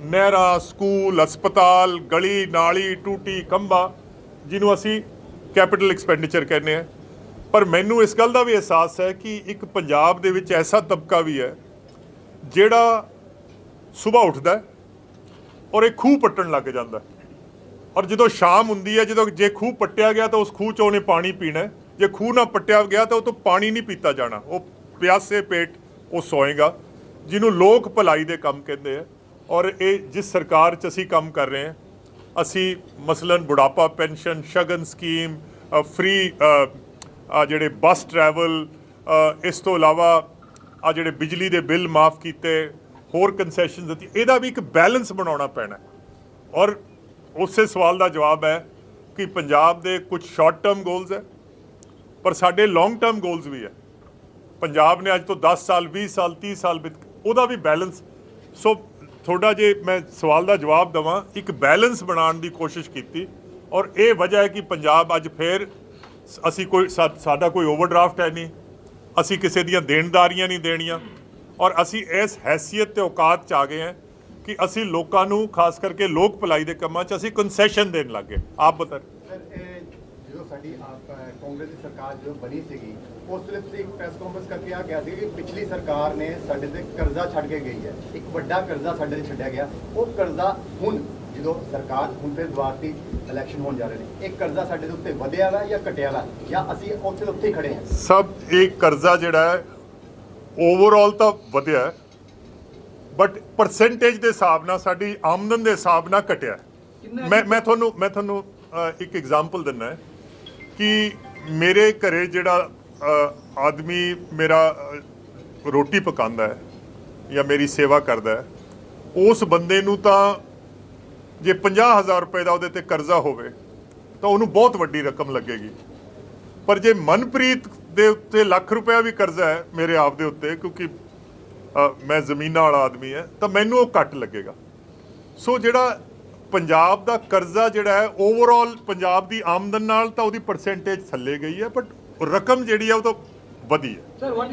ਨਹਿਰਾਂ, ਸਕੂਲ, ਹਸਪਤਾਲ, ਗਲੀ, ਨਾਲੀ, ਟੂਟੀ ਕੰਬਾ ਜਿਹਨੂੰ ਅਸੀਂ ਕੈਪੀਟਲ ਐਕਸਪੈਂਡੀਚਰ ਕਹਿੰਦੇ ਆ ਪਰ ਮੈਨੂੰ ਇਸ ਗੱਲ ਦਾ ਵੀ ਅਹਿਸਾਸ ਹੈ ਕਿ ਇੱਕ ਪੰਜਾਬ ਦੇ ਵਿੱਚ ਐਸਾ ਤਬਕਾ ਵੀ ਹੈ, ਜਿਹੜਾ ਸਵੇਰ ਉੱਠਦਾ ਔਰ ਇਹ ਖੂਹ ਪੱਟਣ ਲੱਗ ਜਾਂਦਾ ਔਰ ਜਦੋਂ ਸ਼ਾਮ ਹੁੰਦੀ ਹੈ, ਜਦੋਂ ਜੇ ਖੂਹ ਪੱਟਿਆ ਗਿਆ ਤਾਂ ਉਸ ਖੂਹ ਚੋਂ ਉਹਨੇ ਪਾਣੀ ਪੀਣਾ ਜੇ ਖੂਹ ਨਾ ਪੱਟਿਆ ਗਿਆ ਤਾਂ ਉਹ ਤੋਂ ਪਾਣੀ ਨਹੀਂ ਪੀਤਾ ਜਾਣਾ। ਉਹ ਪਿਆਸੇ ਪੇਟ ਉਹ ਸੋਏਗਾ, ਜਿਹਨੂੰ ਲੋਕ ਭਲਾਈ ਦੇ ਕੰਮ ਕਹਿੰਦੇ ਆ। ਔਰ ਇਹ ਜਿਸ ਸਰਕਾਰ 'ਚ ਅਸੀਂ ਕੰਮ ਕਰ ਰਹੇ ਹਾਂ, ਅਸੀਂ ਮਸਲਨ ਬੁਢਾਪਾ ਪੈਨਸ਼ਨ, ਸ਼ਗਨ ਸਕੀਮ ਫ੍ਰੀ ਆ ਜਿਹੜੇ ਬੱਸ ਟਰੈਵਲ ਇਸ ਤੋਂ ਇਲਾਵਾ ਆ ਜਿਹੜੇ ਬਿਜਲੀ ਦੇ ਬਿੱਲ ਮਾਫ ਕੀਤੇ ਹੋਰ ਕਨਸੈਸ਼ਨ ਦਿੱਤੀ ਇਹਦਾ ਵੀ ਇੱਕ ਬੈਲੈਂਸ ਬਣਾਉਣਾ ਪੈਣਾ ਔਰ ਉਸੇ ਸਵਾਲ ਦਾ ਜਵਾਬ ਹੈ ਕਿ ਪੰਜਾਬ ਦੇ ਕੁਝ ਸ਼ਾਰਟ ਟਰਮ ਗੋਲਸ ਹੈ, ਪਰ ਸਾਡੇ ਲੌਂਗ ਟਰਮ ਗੋਲਸ ਵੀ ਹੈ। ਪੰਜਾਬ ਨੇ ਅੱਜ ਤੋਂ 10 ਸਾਲ 20 ਸਾਲ 30 ਸਾਲ ਬਿਤ ਉਹਦਾ ਵੀ ਬੈਲੈਂਸ ਸੋ ਥੋੜਾ ਜੇ ਮੈਂ ਸਵਾਲ ਦਾ ਜਵਾਬ ਦਵਾਂ, ਇੱਕ ਬੈਲੈਂਸ ਬਣਾਉਣ ਦੀ ਕੋਸ਼ਿਸ਼ ਕੀਤੀ, ਔਰ ਇਹ ਵਜ੍ਹਾ ਹੈ ਕਿ ਪੰਜਾਬ ਅੱਜ ਫੇਰ ਸ- ਅਸੀਂ ਕੋਈ ਸਾਡਾ ਕੋਈ ਓਵਰਡਰਾਫਟ ਹੈ ਨਹੀਂ। ਅਸੀਂ ਕਿਸੇ ਦੀਆਂ ਦੇਣਦਾਰੀਆਂ ਨਹੀਂ ਦੇਣੀਆਂ। ਔਰ ਅਸੀਂ ਇਸ ਹੈਸੀਅਤ ਤੇ ਔਕਾਤ ਚ ਆ ਗਏ ਹਾਂ ਕਿ ਅਸੀਂ ਲੋਕਾਂ ਨੂੰ ਖਾਸ ਕਰਕੇ ਲੋਕ ਭਲਾਈ ਦੇ ਕੰਮਾਂ 'ਚ ਅਸੀਂ ਕਨਸੈਸ਼ਨ ਦੇਣ ਲੱਗੇ ਆਪ ਬਤਾ ਸਰ ਇਹ ਜਦੋਂ ਸਾਡੀ ਕਾਂਗਰਸ ਦੀ ਸਰਕਾਰ ਜਦੋਂ ਬਣੀ ਸੀਗੀ ਉਸ ਵੇਲੇ ਤੁਸੀਂ ਇੱਕ ਪ੍ਰੈਸ ਕਾਨਫਰੰਸ ਕਰਕੇ ਆ ਗਿਆ ਸੀ ਕਿ ਪਿਛਲੀ ਸਰਕਾਰ ਨੇ ਸਾਡੇ ਤੇ ਕਰਜ਼ਾ ਛੱਡ ਕੇ ਗਈ ਹੈ। ਇੱਕ ਵੱਡਾ ਕਰਜ਼ਾ ਸਾਡੇ ਤੇ ਛੱਡਿਆ ਗਿਆ। ਉਹ ਕਰਜ਼ਾ ਹੁਣ ਜਦੋਂ ਸਰਕਾਰ ਹੁਣ ਫਿਰ ਦੁਆਰ ਦੀ ਇਲੈਕਸ਼ਨ ਹੋਣ ਜਾ ਰਹੇ ਨੇ ਇਹ ਕਰਜ਼ਾ ਸਾਡੇ ਦੇ ਉੱਤੇ ਵਧਿਆ ਵਾ ਜਾਂ ਘਟਿਆ ਵਾ? ਜਾਂ ਅਸੀਂ ਉੱਥੇ ਉੱਥੇ ਖੜੇ ਹਾਂ? ਸਭ ਇਹ ਕਰਜ਼ਾ ਜਿਹੜਾ ਹੈ ਓਵਰਆਲ ਤਾਂ ਵਧਿਆ ਹੈ ਬਟ ਪਰਸੈਂਟੇਜ ਦੇ ਹਿਸਾਬ ਨਾਲ ਸਾਡੀ ਆਮਦਨ ਦੇ ਹਿਸਾਬ ਨਾਲ ਘਟਿਆ। ਮੈਂ ਮੈਂ ਤੁਹਾਨੂੰ ਮੈਂ ਤੁਹਾਨੂੰ ਇੱਕ ਐਗਜ਼ਾਮਪਲ ਹੈ ਕਿ ਮੇਰੇ ਘਰੇ ਜਿਹੜਾ ਆਦਮੀ ਮੇਰਾ ਰੋਟੀ ਪਕਾਉਂਦਾ ਹੈ ਜਾਂ ਮੇਰੀ ਸੇਵਾ ਕਰਦਾ ਹੈ ਉਸ ਬੰਦੇ ਨੂੰ ਤਾਂ ਜੇ 50000 ਰੁਪਏ ਦਾ ਉਹਦੇ ਤੇ ਕਰਜ਼ਾ ਹੋਵੇ ਤਾਂ ਉਹਨੂੰ ਬਹੁਤ ਵੱਡੀ ਰਕਮ ਲੱਗੇਗੀ ਪਰ ਜੇ ਮਨਪ੍ਰੀਤ ਦੇ ਉੱਤੇ ਲੱਖ ਰੁਪਇਆ ਵੀ ਕਰਜ਼ਾ ਹੈ ਮੇਰੇ ਆਪ ਦੇ ਉੱਤੇ ਕਿਉਂਕਿ ਮੈਂ ਜ਼ਮੀਨਾਂ ਵਾਲਾ ਆਦਮੀ ਹੈ ਤਾਂ ਮੈਨੂੰ ਉਹ ਘੱਟ ਲੱਗੇਗਾ। ਸੋ ਜਿਹੜਾ ਪੰਜਾਬ ਦਾ ਕਰਜ਼ਾ ਜਿਹੜਾ ਹੈ ਓਵਰਆਲ ਪੰਜਾਬ ਦੀ ਆਮਦਨ ਨਾਲ ਤਾਂ ਉਹਦੀ ਪਰਸੈਂਟੇਜ ਥੱਲੇ ਗਈ ਹੈ ਬਟ ਰਕਮ ਜਿਹੜੀ ਹੈ ਉਹ ਤਾਂ ਵਧੀ ਹੈ। Total, what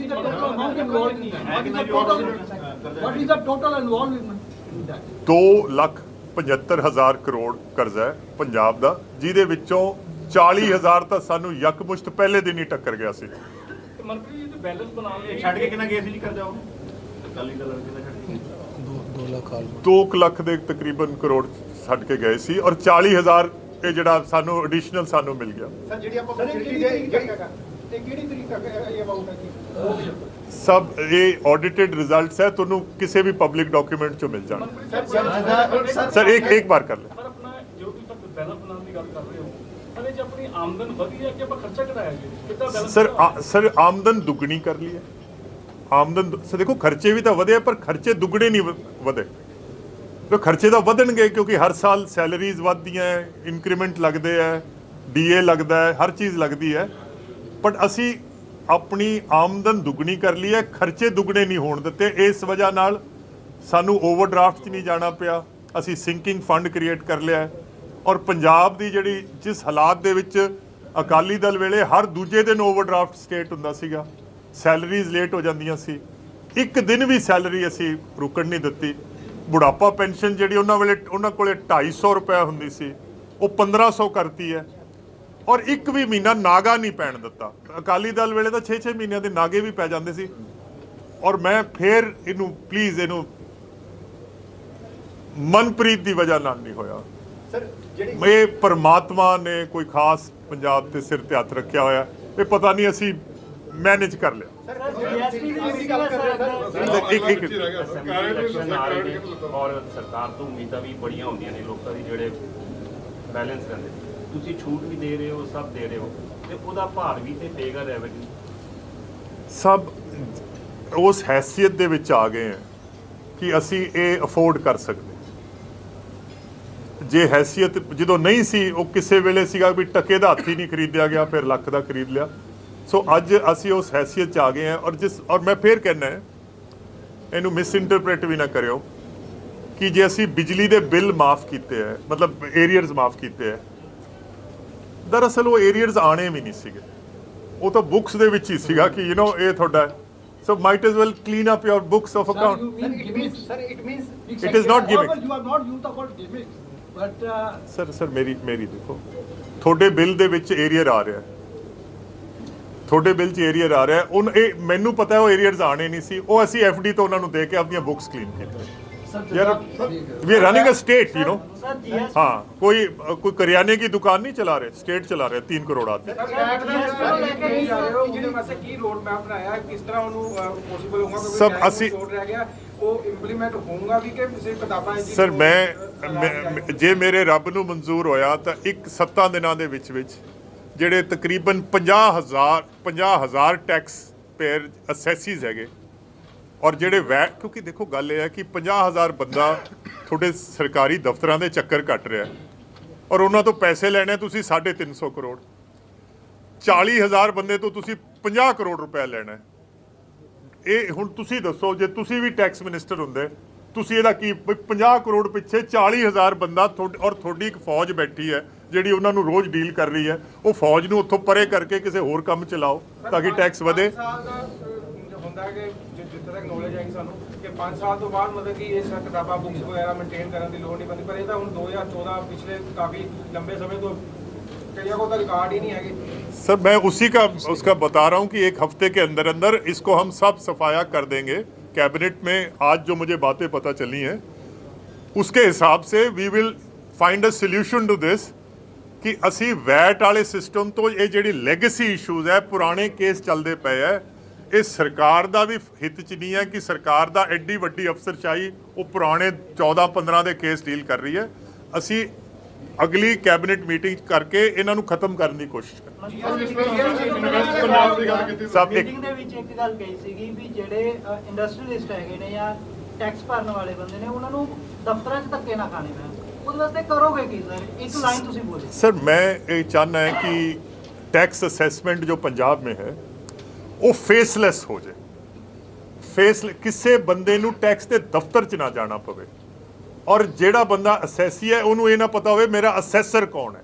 is the total involvement in that? 2 lakh 75 ਹਜ਼ਾਰ ਕਰੋੜ ਕਰਜ਼ਾ ਹੈ ਪੰਜਾਬ ਦਾ ਜਿਹਦੇ ਵਿੱਚੋਂ 40 ਹਜ਼ਾਰ ਤਾਂ ਸਾਨੂੰ ਯਕਮੁਸ਼ਤ ਪਹਿਲੇ ਦਿਨ ਹੀ ਟੱਕਰ ਗਿਆ ਸੀ। ਤੇ ਮਨਪ੍ਰੀਤ ਜੀ ਬੈਲੈਂਸ ਬਣਾਉਣ ਲਈ ਛੱਡ ਕੇ ਕਿੰਨਾ ਗਏ ਸੀ ਜੀ ਕਰਜ਼ਾ ਉਹ? ਅਕਾਲੀ ਦਲ ਕਿੰਨਾ ਛੱਡ ਕੇ ਗਏ? 2 ਲੱਖ ਦੇ ਤਕਰੀਬਨ ਕਰੋੜ ਛੱਡ ਕੇ ਗਏ ਸੀ ਔਰ 40 ਹਜ਼ਾਰ ਇਹ ਜਿਹੜਾ ਸਾਨੂੰ ਐਡੀਸ਼ਨਲ ਸਾਨੂੰ ਮਿਲ ਗਿਆ। ਸਰ ਜਿਹੜੀ ਆਪਾਂ Sir, ਇਹ facility ਕਿਹੜੀ ਦੇ ਤਰੀਕ ਤੱਕ ਹੈ? ਇਹ ਕਿਹੜੀ ਤਰੀਕ ਤੱਕ ਹੈ ਇਹ ਅਮਾਉਂਟ ਹੈ ਸਭ ਇਹ ਆਡੀਟਡ ਰਿਜ਼ਲਟਸ ਹੈ ਤੁਹਾਨੂੰ ਕਿਸੇ ਵੀ ਪਬਲਿਕ ਡਾਕੂਮੈਂਟ ਚੋਂ ਮਿਲ ਜਾਣ ਸਰ ਇੱਕ ਇੱਕ ਬਾਰ ਕਰ ਲੈ ਸਰ ਆਪਣਾ ਜੋ ਤੁਸੀਂ ਤੱਕ ਬੈਲੈਂਸ ਬਣਾਉਣ ਦੀ ਗੱਲ ਕਰ ਰਹੇ ਹੋ ਸਰ ਆਪਣੀ ਆਮਦਨ ਵਧੀ ਹੈ ਕਿ ਆਪਾਂ ਖਰਚਾ ਘਟਾਇਆ ਜੀ? ਕਿੱਦਾਂ ਬੈਲੈਂਸ ਸਰ ਆ- ਸਰ ਆਮਦਨ ਦੁੱਗਣੀ ਕਰ ਲਈ ਹੈ। ਆਮਦਨ ਸਰ ਦੇਖੋ ਖਰਚੇ ਵੀ ਤਾਂ ਵਧੇ ਪਰ ਖਰਚੇ ਦੁੱਗਣੇ ਨਹੀਂ ਵਧੇ। ਲੋ ਖਰਚੇ ਤਾਂ ਵਧਣਗੇ ਕਿਉਂਕਿ ਹਰ ਸਾਲ ਸੈਲਰੀਜ਼ ਵੱਧਦੀਆਂ ਇਨਕਰੀਮੈਂਟ ਲੱਗਦੇ ਹੈ ਡੀਏ ਲੱਗਦਾ ਹੈ ਹਰ ਚੀਜ਼ ਲੱਗਦੀ ਹੈ। ਬਟ ਅਸੀਂ ਆਪਣੀ ਆਮਦਨ ਦੁੱਗਣੀ ਕਰ ਲਈ ਹੈ ਖਰਚੇ ਦੁੱਗਣੇ ਨਹੀਂ ਹੋਣ ਦਿੱਤੇ। ਇਸ ਵਜ੍ਹਾ ਨਾਲ ਸਾਨੂੰ ਓਵਰਡਰਾਫਟ 'ਚ ਨਹੀਂ ਜਾਣਾ ਪਿਆ। ਅਸੀਂ ਸਿੰਕਿੰਗ ਫੰਡ ਕ੍ਰੀਏਟ ਕਰ ਲਿਆ ਹੈ। ਔਰ ਪੰਜਾਬ ਦੀ ਜਿਹੜੀ ਜਿਸ ਹਾਲਾਤ ਦੇ ਵਿੱਚ ਅਕਾਲੀ ਦਲ ਵੇਲੇ ਹਰ ਦੂਜੇ ਦਿਨ ਓਵਰਡਰਾਫਟ ਸਟੇਟ ਹੁੰਦਾ ਸੀਗਾ ਸੈਲਰੀਜ਼ ਲੇਟ ਹੋ ਜਾਂਦੀਆਂ ਸੀ, ਇੱਕ ਦਿਨ ਵੀ ਸੈਲਰੀ ਅਸੀਂ ਰੁਕਣ ਨਹੀਂ ਦਿੱਤੀ। ਬੁਢਾਪਾ ਪੈਨਸ਼ਨ ਜਿਹੜੀ ਉਹਨਾਂ ਵੇਲੇ, ਉਹਨਾਂ ਕੋਲੇ 250 ਰੁਪਏ ਹੁੰਦੀ ਸੀ, ਉਹ 1500 ਕਰਤੀ ਹੈ ਔਰ ਇੱਕ ਵੀ ਮਹੀਨਾ ਨਾਗਾ ਨਹੀਂ ਪੈਣ ਦਿੱਤਾ। ਅਕਾਲੀ ਦਲ ਵੇਲੇ ਤਾਂ 6-6 ਮਹੀਨਿਆਂ ਦੇ ਨਾਗੇ ਵੀ ਪੈ ਜਾਂਦੇ ਸੀ। ਔਰ ਮੈਂ ਫੇਰ ਇਹਨੂੰ ਪਲੀਜ਼ ਇਹਨੂੰ ਮਨਪ੍ਰੀਤ ਦੀ ਵਜ੍ਹਾ ਨਾਲ ਨਹੀਂ ਹੋਇਆ। ਸਰ ਇਹ ਪਰਮਾਤਮਾ ਨੇ ਕੋਈ ਖਾਸ ਪੰਜਾਬ ਤੇ ਸਿਰ ਤੇ ਹੱਥ ਰੱਖਿਆ ਹੋਇਆ ਇਹ ਪਤਾ ਨਹੀਂ ਅਸੀਂ ਮੈਨੇਜ ਕਰ ਲਿਆ। ਇੱਕ ਇੱਕ ਆ ਔਰ ਸਰਕਾਰ ਤੋਂ ਉਮੀਦਾਂ ਵੀ ਬੜੀਆਂ ਹੁੰਦੀਆਂ ਨੇ ਲੋਕਾਂ ਦੀ ਜਿਹੜੇ ਬੈਲੈਂਸ ਰਹਿੰਦੇ ਤੁਸੀਂ ਛੂਟ ਵੀ ਦੇ ਰਹੇ ਹੋ ਸਭ ਦੇ ਰਹੇ ਹੋ ਤੇ ਉਹਦਾ ਭਾਰ ਵੀ ਤੇ ਪਏਗਾ ਰੈਵਨਿਊ ਸਭ ਉਸ ਹੈਸੀਅਤ ਦੇ ਵਿੱਚ ਆ ਗਏ ਹੈ ਕਿ ਅਸੀਂ ਇਹ ਅਫੋਰਡ ਕਰ ਸਕਦੇ ਜੇ ਹیثیت ਜਦੋਂ ਨਹੀਂ ਸੀ ਉਹ ਕਿਸੇ ਵੇਲੇ ਸੀਗਾ ਵੀ ਟਕੇ ਦਾ ਹੱਥ ਹੀ ਨਹੀਂ ਖਰੀਦਿਆ ਗਿਆ ਫਿਰ ਲੱਖ ਦਾ ਖਰੀਦ ਲਿਆ ਸੋ ਅੱਜ ਅਸੀਂ ਉਸ ਹیثیت ਚ ਆ ਗਏ ਹਾਂ ਔਰ ਜਿਸ ਔਰ ਮੈਂ ਫੇਰ ਕਹਿਣਾ ਹੈ ਇਹਨੂੰ ਮਿਸ ਇੰਟਰਪ੍ਰੀਟ ਵੀ ਨਾ ਕਰਿਓ ਕਿ ਜੇ ਅਸੀਂ ਬਿਜਲੀ ਦੇ ਬਿੱਲ ਮਾਫ ਕੀਤੇ ਹੈ ਮਤਲਬ ਏਰੀਅਰਸ ਮਾਫ ਕੀਤੇ ਹੈ ਦਰਅਸਲ ਉਹ ਏਰੀਅਰਸ ਆਣੇ ਵੀ ਨਹੀਂ ਸੀਗੇ ਉਹ ਤਾਂ ਬੁੱਕਸ ਦੇ ਵਿੱਚ ਹੀ ਸੀਗਾ ਕਿ ਯੂ نو ਇਹ ਤੁਹਾਡਾ So might as well clean up your books of account. Sir, means, sir, it means, it is not gimmick. You are not used the word gimmicks. But uh, sir sir ਮੇਰੀ ਮੇਰੀ ਦੇਖੋ। ਤੁਹਾਡੇ bill ਦੇ ਵਿੱਚ arrear ਆ ਰਿਹਾ। ਤੁਹਾਡੇ bill 'ਚ ਏਰੀਅਰ ਆ ਰਿਹਾ। ਉਹ ਮੈਨੂੰ ਪਤਾ ਉਹ ਏਰੀਅਰਸ ਆਣੇ ਨਹੀਂ ਸੀ। ਉਹ ਅਸੀਂ ਐਫਡੀ ਤੋਂ ਉਹਨਾਂ ਨੂੰ ਦੇ ਕੇ ਆਪਣੀਆਂ ਬੁక్స్ ਕਲੀਨ ਕੀਤੀਆਂ। ਯਾਰ ਵੀ running a state you know ਹਾਂ ਕੋਈ ਕੋਈ ਕਰਿਆਨੇ ਦੀ ਦੁਕਾਨ ਨਹੀਂ ਚਲਾ ਰਹੇ ਸਟੇਟ ਚਲਾ ਰਹੇ 3 ਕਰੋੜ ਆਦਮੀ ਉਹਦੇ ਵਾਸਤੇ ਕੀ ਰੋਡ ਮੈਪ ਬਣਾਇਆ ਹੈ? ਕਿਸ ਤਰ੍ਹਾਂ ਉਹਨੂੰ ਪੋਸੀਬਲ ਹੋਊਗਾ ਕਿਉਂਕਿ ਸਭ time ਅਸੀਂ- ਛੋਟ ਰਹਿ ਗਿਆ ਉਹ ਇੰਪਲੀਮੈਂਟ ਹੋਊਗਾ ਵੀ ਕਿ ਸਿਰਫ ਕਿਤਾਬਾਂ ਇੰਜ ਹੀ ਸਰ ਮੈਂ? ਜੇ ਮੇਰੇ ਰੱਬ ਨੂੰ ਮਨਜ਼ੂਰ ਹੋਇਆ ਤਾਂ ਇੱਕ ਸੱਤਾਂ ਦਿਨਾਂ ਦੇ ਵਿੱਚ ਵਿੱਚ ਜਿਹੜੇ ਤਕਰੀਬਨ 50000 50000 ਟੈਕਸ ਪੇਅਰ ਅਸੈਸਿਸ ਹੈਗੇ ਔਰ ਜਿਹੜੇ ਵੈਟ ਕਿਉਂਕਿ ਦੇਖੋ ਗੱਲ ਇਹ ਹੈ ਕਿ 50000 ਬੰਦਾ ਤੁਹਾਡੇ ਸਰਕਾਰੀ ਦਫ਼ਤਰਾਂ ਦੇ ਚੱਕਰ ਕੱਟ ਰਿਹਾ ਔਰ ਉਹਨਾਂ ਤੋਂ ਪੈਸੇ ਲੈਣੇ ਤੁਸੀਂ 350 ਕਰੋੜ। 40000 ਬੰਦੇ ਤੋਂ ਤੁਸੀਂ 50 ਕਰੋੜ ਰੁਪਏ ਲੈਣਾ ਇਹ ਹੁਣ ਤੁਸੀਂ ਦੱਸੋ ਜੇ ਤੁਸੀਂ ਵੀ ਟੈਕਸ ਮਿਨਿਸਟਰ ਹੁੰਦੇ ਤੁਸੀਂ ਇਹਦਾ ਕੀ ਵੀ 50 ਕਰੋੜ ਪਿੱਛੇ 40000 ਬੰਦਾ ਤੁਹਾਡ- ਔਰ ਤੁਹਾਡੀ ਇੱਕ ਫੌਜ ਬੈਠੀ ਹੈ ਜਿਹੜੀ ਉਹਨਾਂ ਨੂੰ ਰੋਜ਼ ਡੀਲ ਕਰ ਰਹੀ ਹੈ ਉਹ ਫੌਜ ਨੂੰ ਉੱਥੋਂ ਪਰੇ ਕਰਕੇ ਕਿਸੇ ਹੋਰ ਕੰਮ ਚ ਲਾਓ ਤਾਂ ਕਿ ਟੈਕਸ ਵਧੇ। ਹੁੰਦਾ ਕਿ ਜਿੱਥੇ ਤੱਕ ਨੌਲੇਜ ਆਈ ਸਾਨੂੰ ਕਿ 5 ਸਾਲ ਤੋਂ ਬਾਅਦ ਮਤਲਬ ਕਿ ਇਹ ਸਭ ਕਿਤਾਬਾਂ ਬੁੱਕਸ ਵਗੈਰਾ ਮੇਨਟੇਨ ਕਰਨ ਦੀ ਲੋੜ ਨਹੀਂ ਪੈਂਦੀ ਪਰ ਇਹ ਤਾਂ ਹੁਣ 2014 ਪਿਛਲੇ ਕਾਫੀ ਲੰਬੇ ਸਮੇਂ ਤੋਂ ਕਈਆਂ ਕੋਲ ਤਾਂ ਰਿਕਾਰਡ ਹੀ ਨਹੀਂ ਹੈਗੇ सर मैं उसी का उसका बता रहा हूं कि एक हफ्ते के अंदर अंदर इसको हम सब सफाया कर देंगे कैबिनेट में आज जो मुझे बातें पता चली हैं उसके हिसाब से we will find a solution to this ਕਿ ਅਸੀਂ ਵੈਟ ਵਾਲੇ ਸਿਸਟਮ ਤੋਂ ਇਹ ਜਿਹੜੀ ਲੈਗੇਸੀ ਇਸ਼ੂਜ਼ ਹੈ ਪੁਰਾਣੇ ਕੇਸ ਚੱਲਦੇ ਪਏ ਹੈ ਇਹ ਸਰਕਾਰ ਦਾ ਵੀ ਹਿੱਤ 'ਚ ਨਹੀਂ ਹੈ ਕਿ ਸਰਕਾਰ ਦਾ ਐਡੀ ਵੱਡੀ ਅਫਸਰਸ਼ਾਹੀ ਉਹ ਪੁਰਾਣੇ 14-15 ਦੇ ਕੇਸ ਡੀਲ ਕਰ ਰਹੀ ਹੈ। ਅਸੀਂ ਅਗਲੀ ਕੈਬਨਿਟ ਮੀਟਿੰਗ ਕਰਕੇ ਇਹਨਾਂ ਨੂੰ ਖਤਮ ਕਰਨ ਦੀ ਕੋਸ਼ਿਸ਼ ਕਰਾਂਗੇ ਸਭ ਇੱਕ ਦੇ ਵਿੱਚ ਇੱਕ ਗੱਲ ਕਹੀ ਸੀਗੀ ਵੀ ਜਿਹੜੇ ਇੰਡਸਟਰੀਲਿਸਟ ਹੈਗੇ ਨੇ ਜਾਂ ਟੈਕਸ ਭਰਨ ਵਾਲੇ ਬੰਦੇ ਨੇ ਉਹਨਾਂ ਨੂੰ ਦਫ਼ਤਰਾਂ 'ਚ ਧੱਕੇ ਨਾ ਖਾਣੇ ਪੈਣ। ਉਹਦੇ ਵਾਸਤੇ ਕਰੋਗੇ ਕੀ ਸਰ? ਇੱਕ ਲਾਈਨ ਤੁਸੀਂ ਬੋਲੋ ਸਰ ਮੈਂ ਇਹ ਚਾਹਨਾ ਹੈ ਕਿ ਟੈਕਸ ਅਸੈਸਮੈਂਟ ਜੋ ਪੰਜਾਬ ਮੇਂ ਹੈ ਉਹ ਫੇਸਲੈਸ ਹੋ ਜਾਏ। ਫੇਸ ਕਿਸੇ ਬੰਦੇ ਨੂੰ ਟੈਕਸ ਦੇ ਦਫ਼ਤਰ 'ਚ ਨਾ ਜਾਣਾ ਪਵੇ। ਔਰ ਜਿਹੜਾ ਬੰਦਾ ਅਸੈਸੀ ਹੈ, ਉਹਨੂੰ ਇਹ ਨਾ ਪਤਾ ਹੋਵੇ ਮੇਰਾ ਅਸੈਸਰ ਕੌਣ ਹੈ।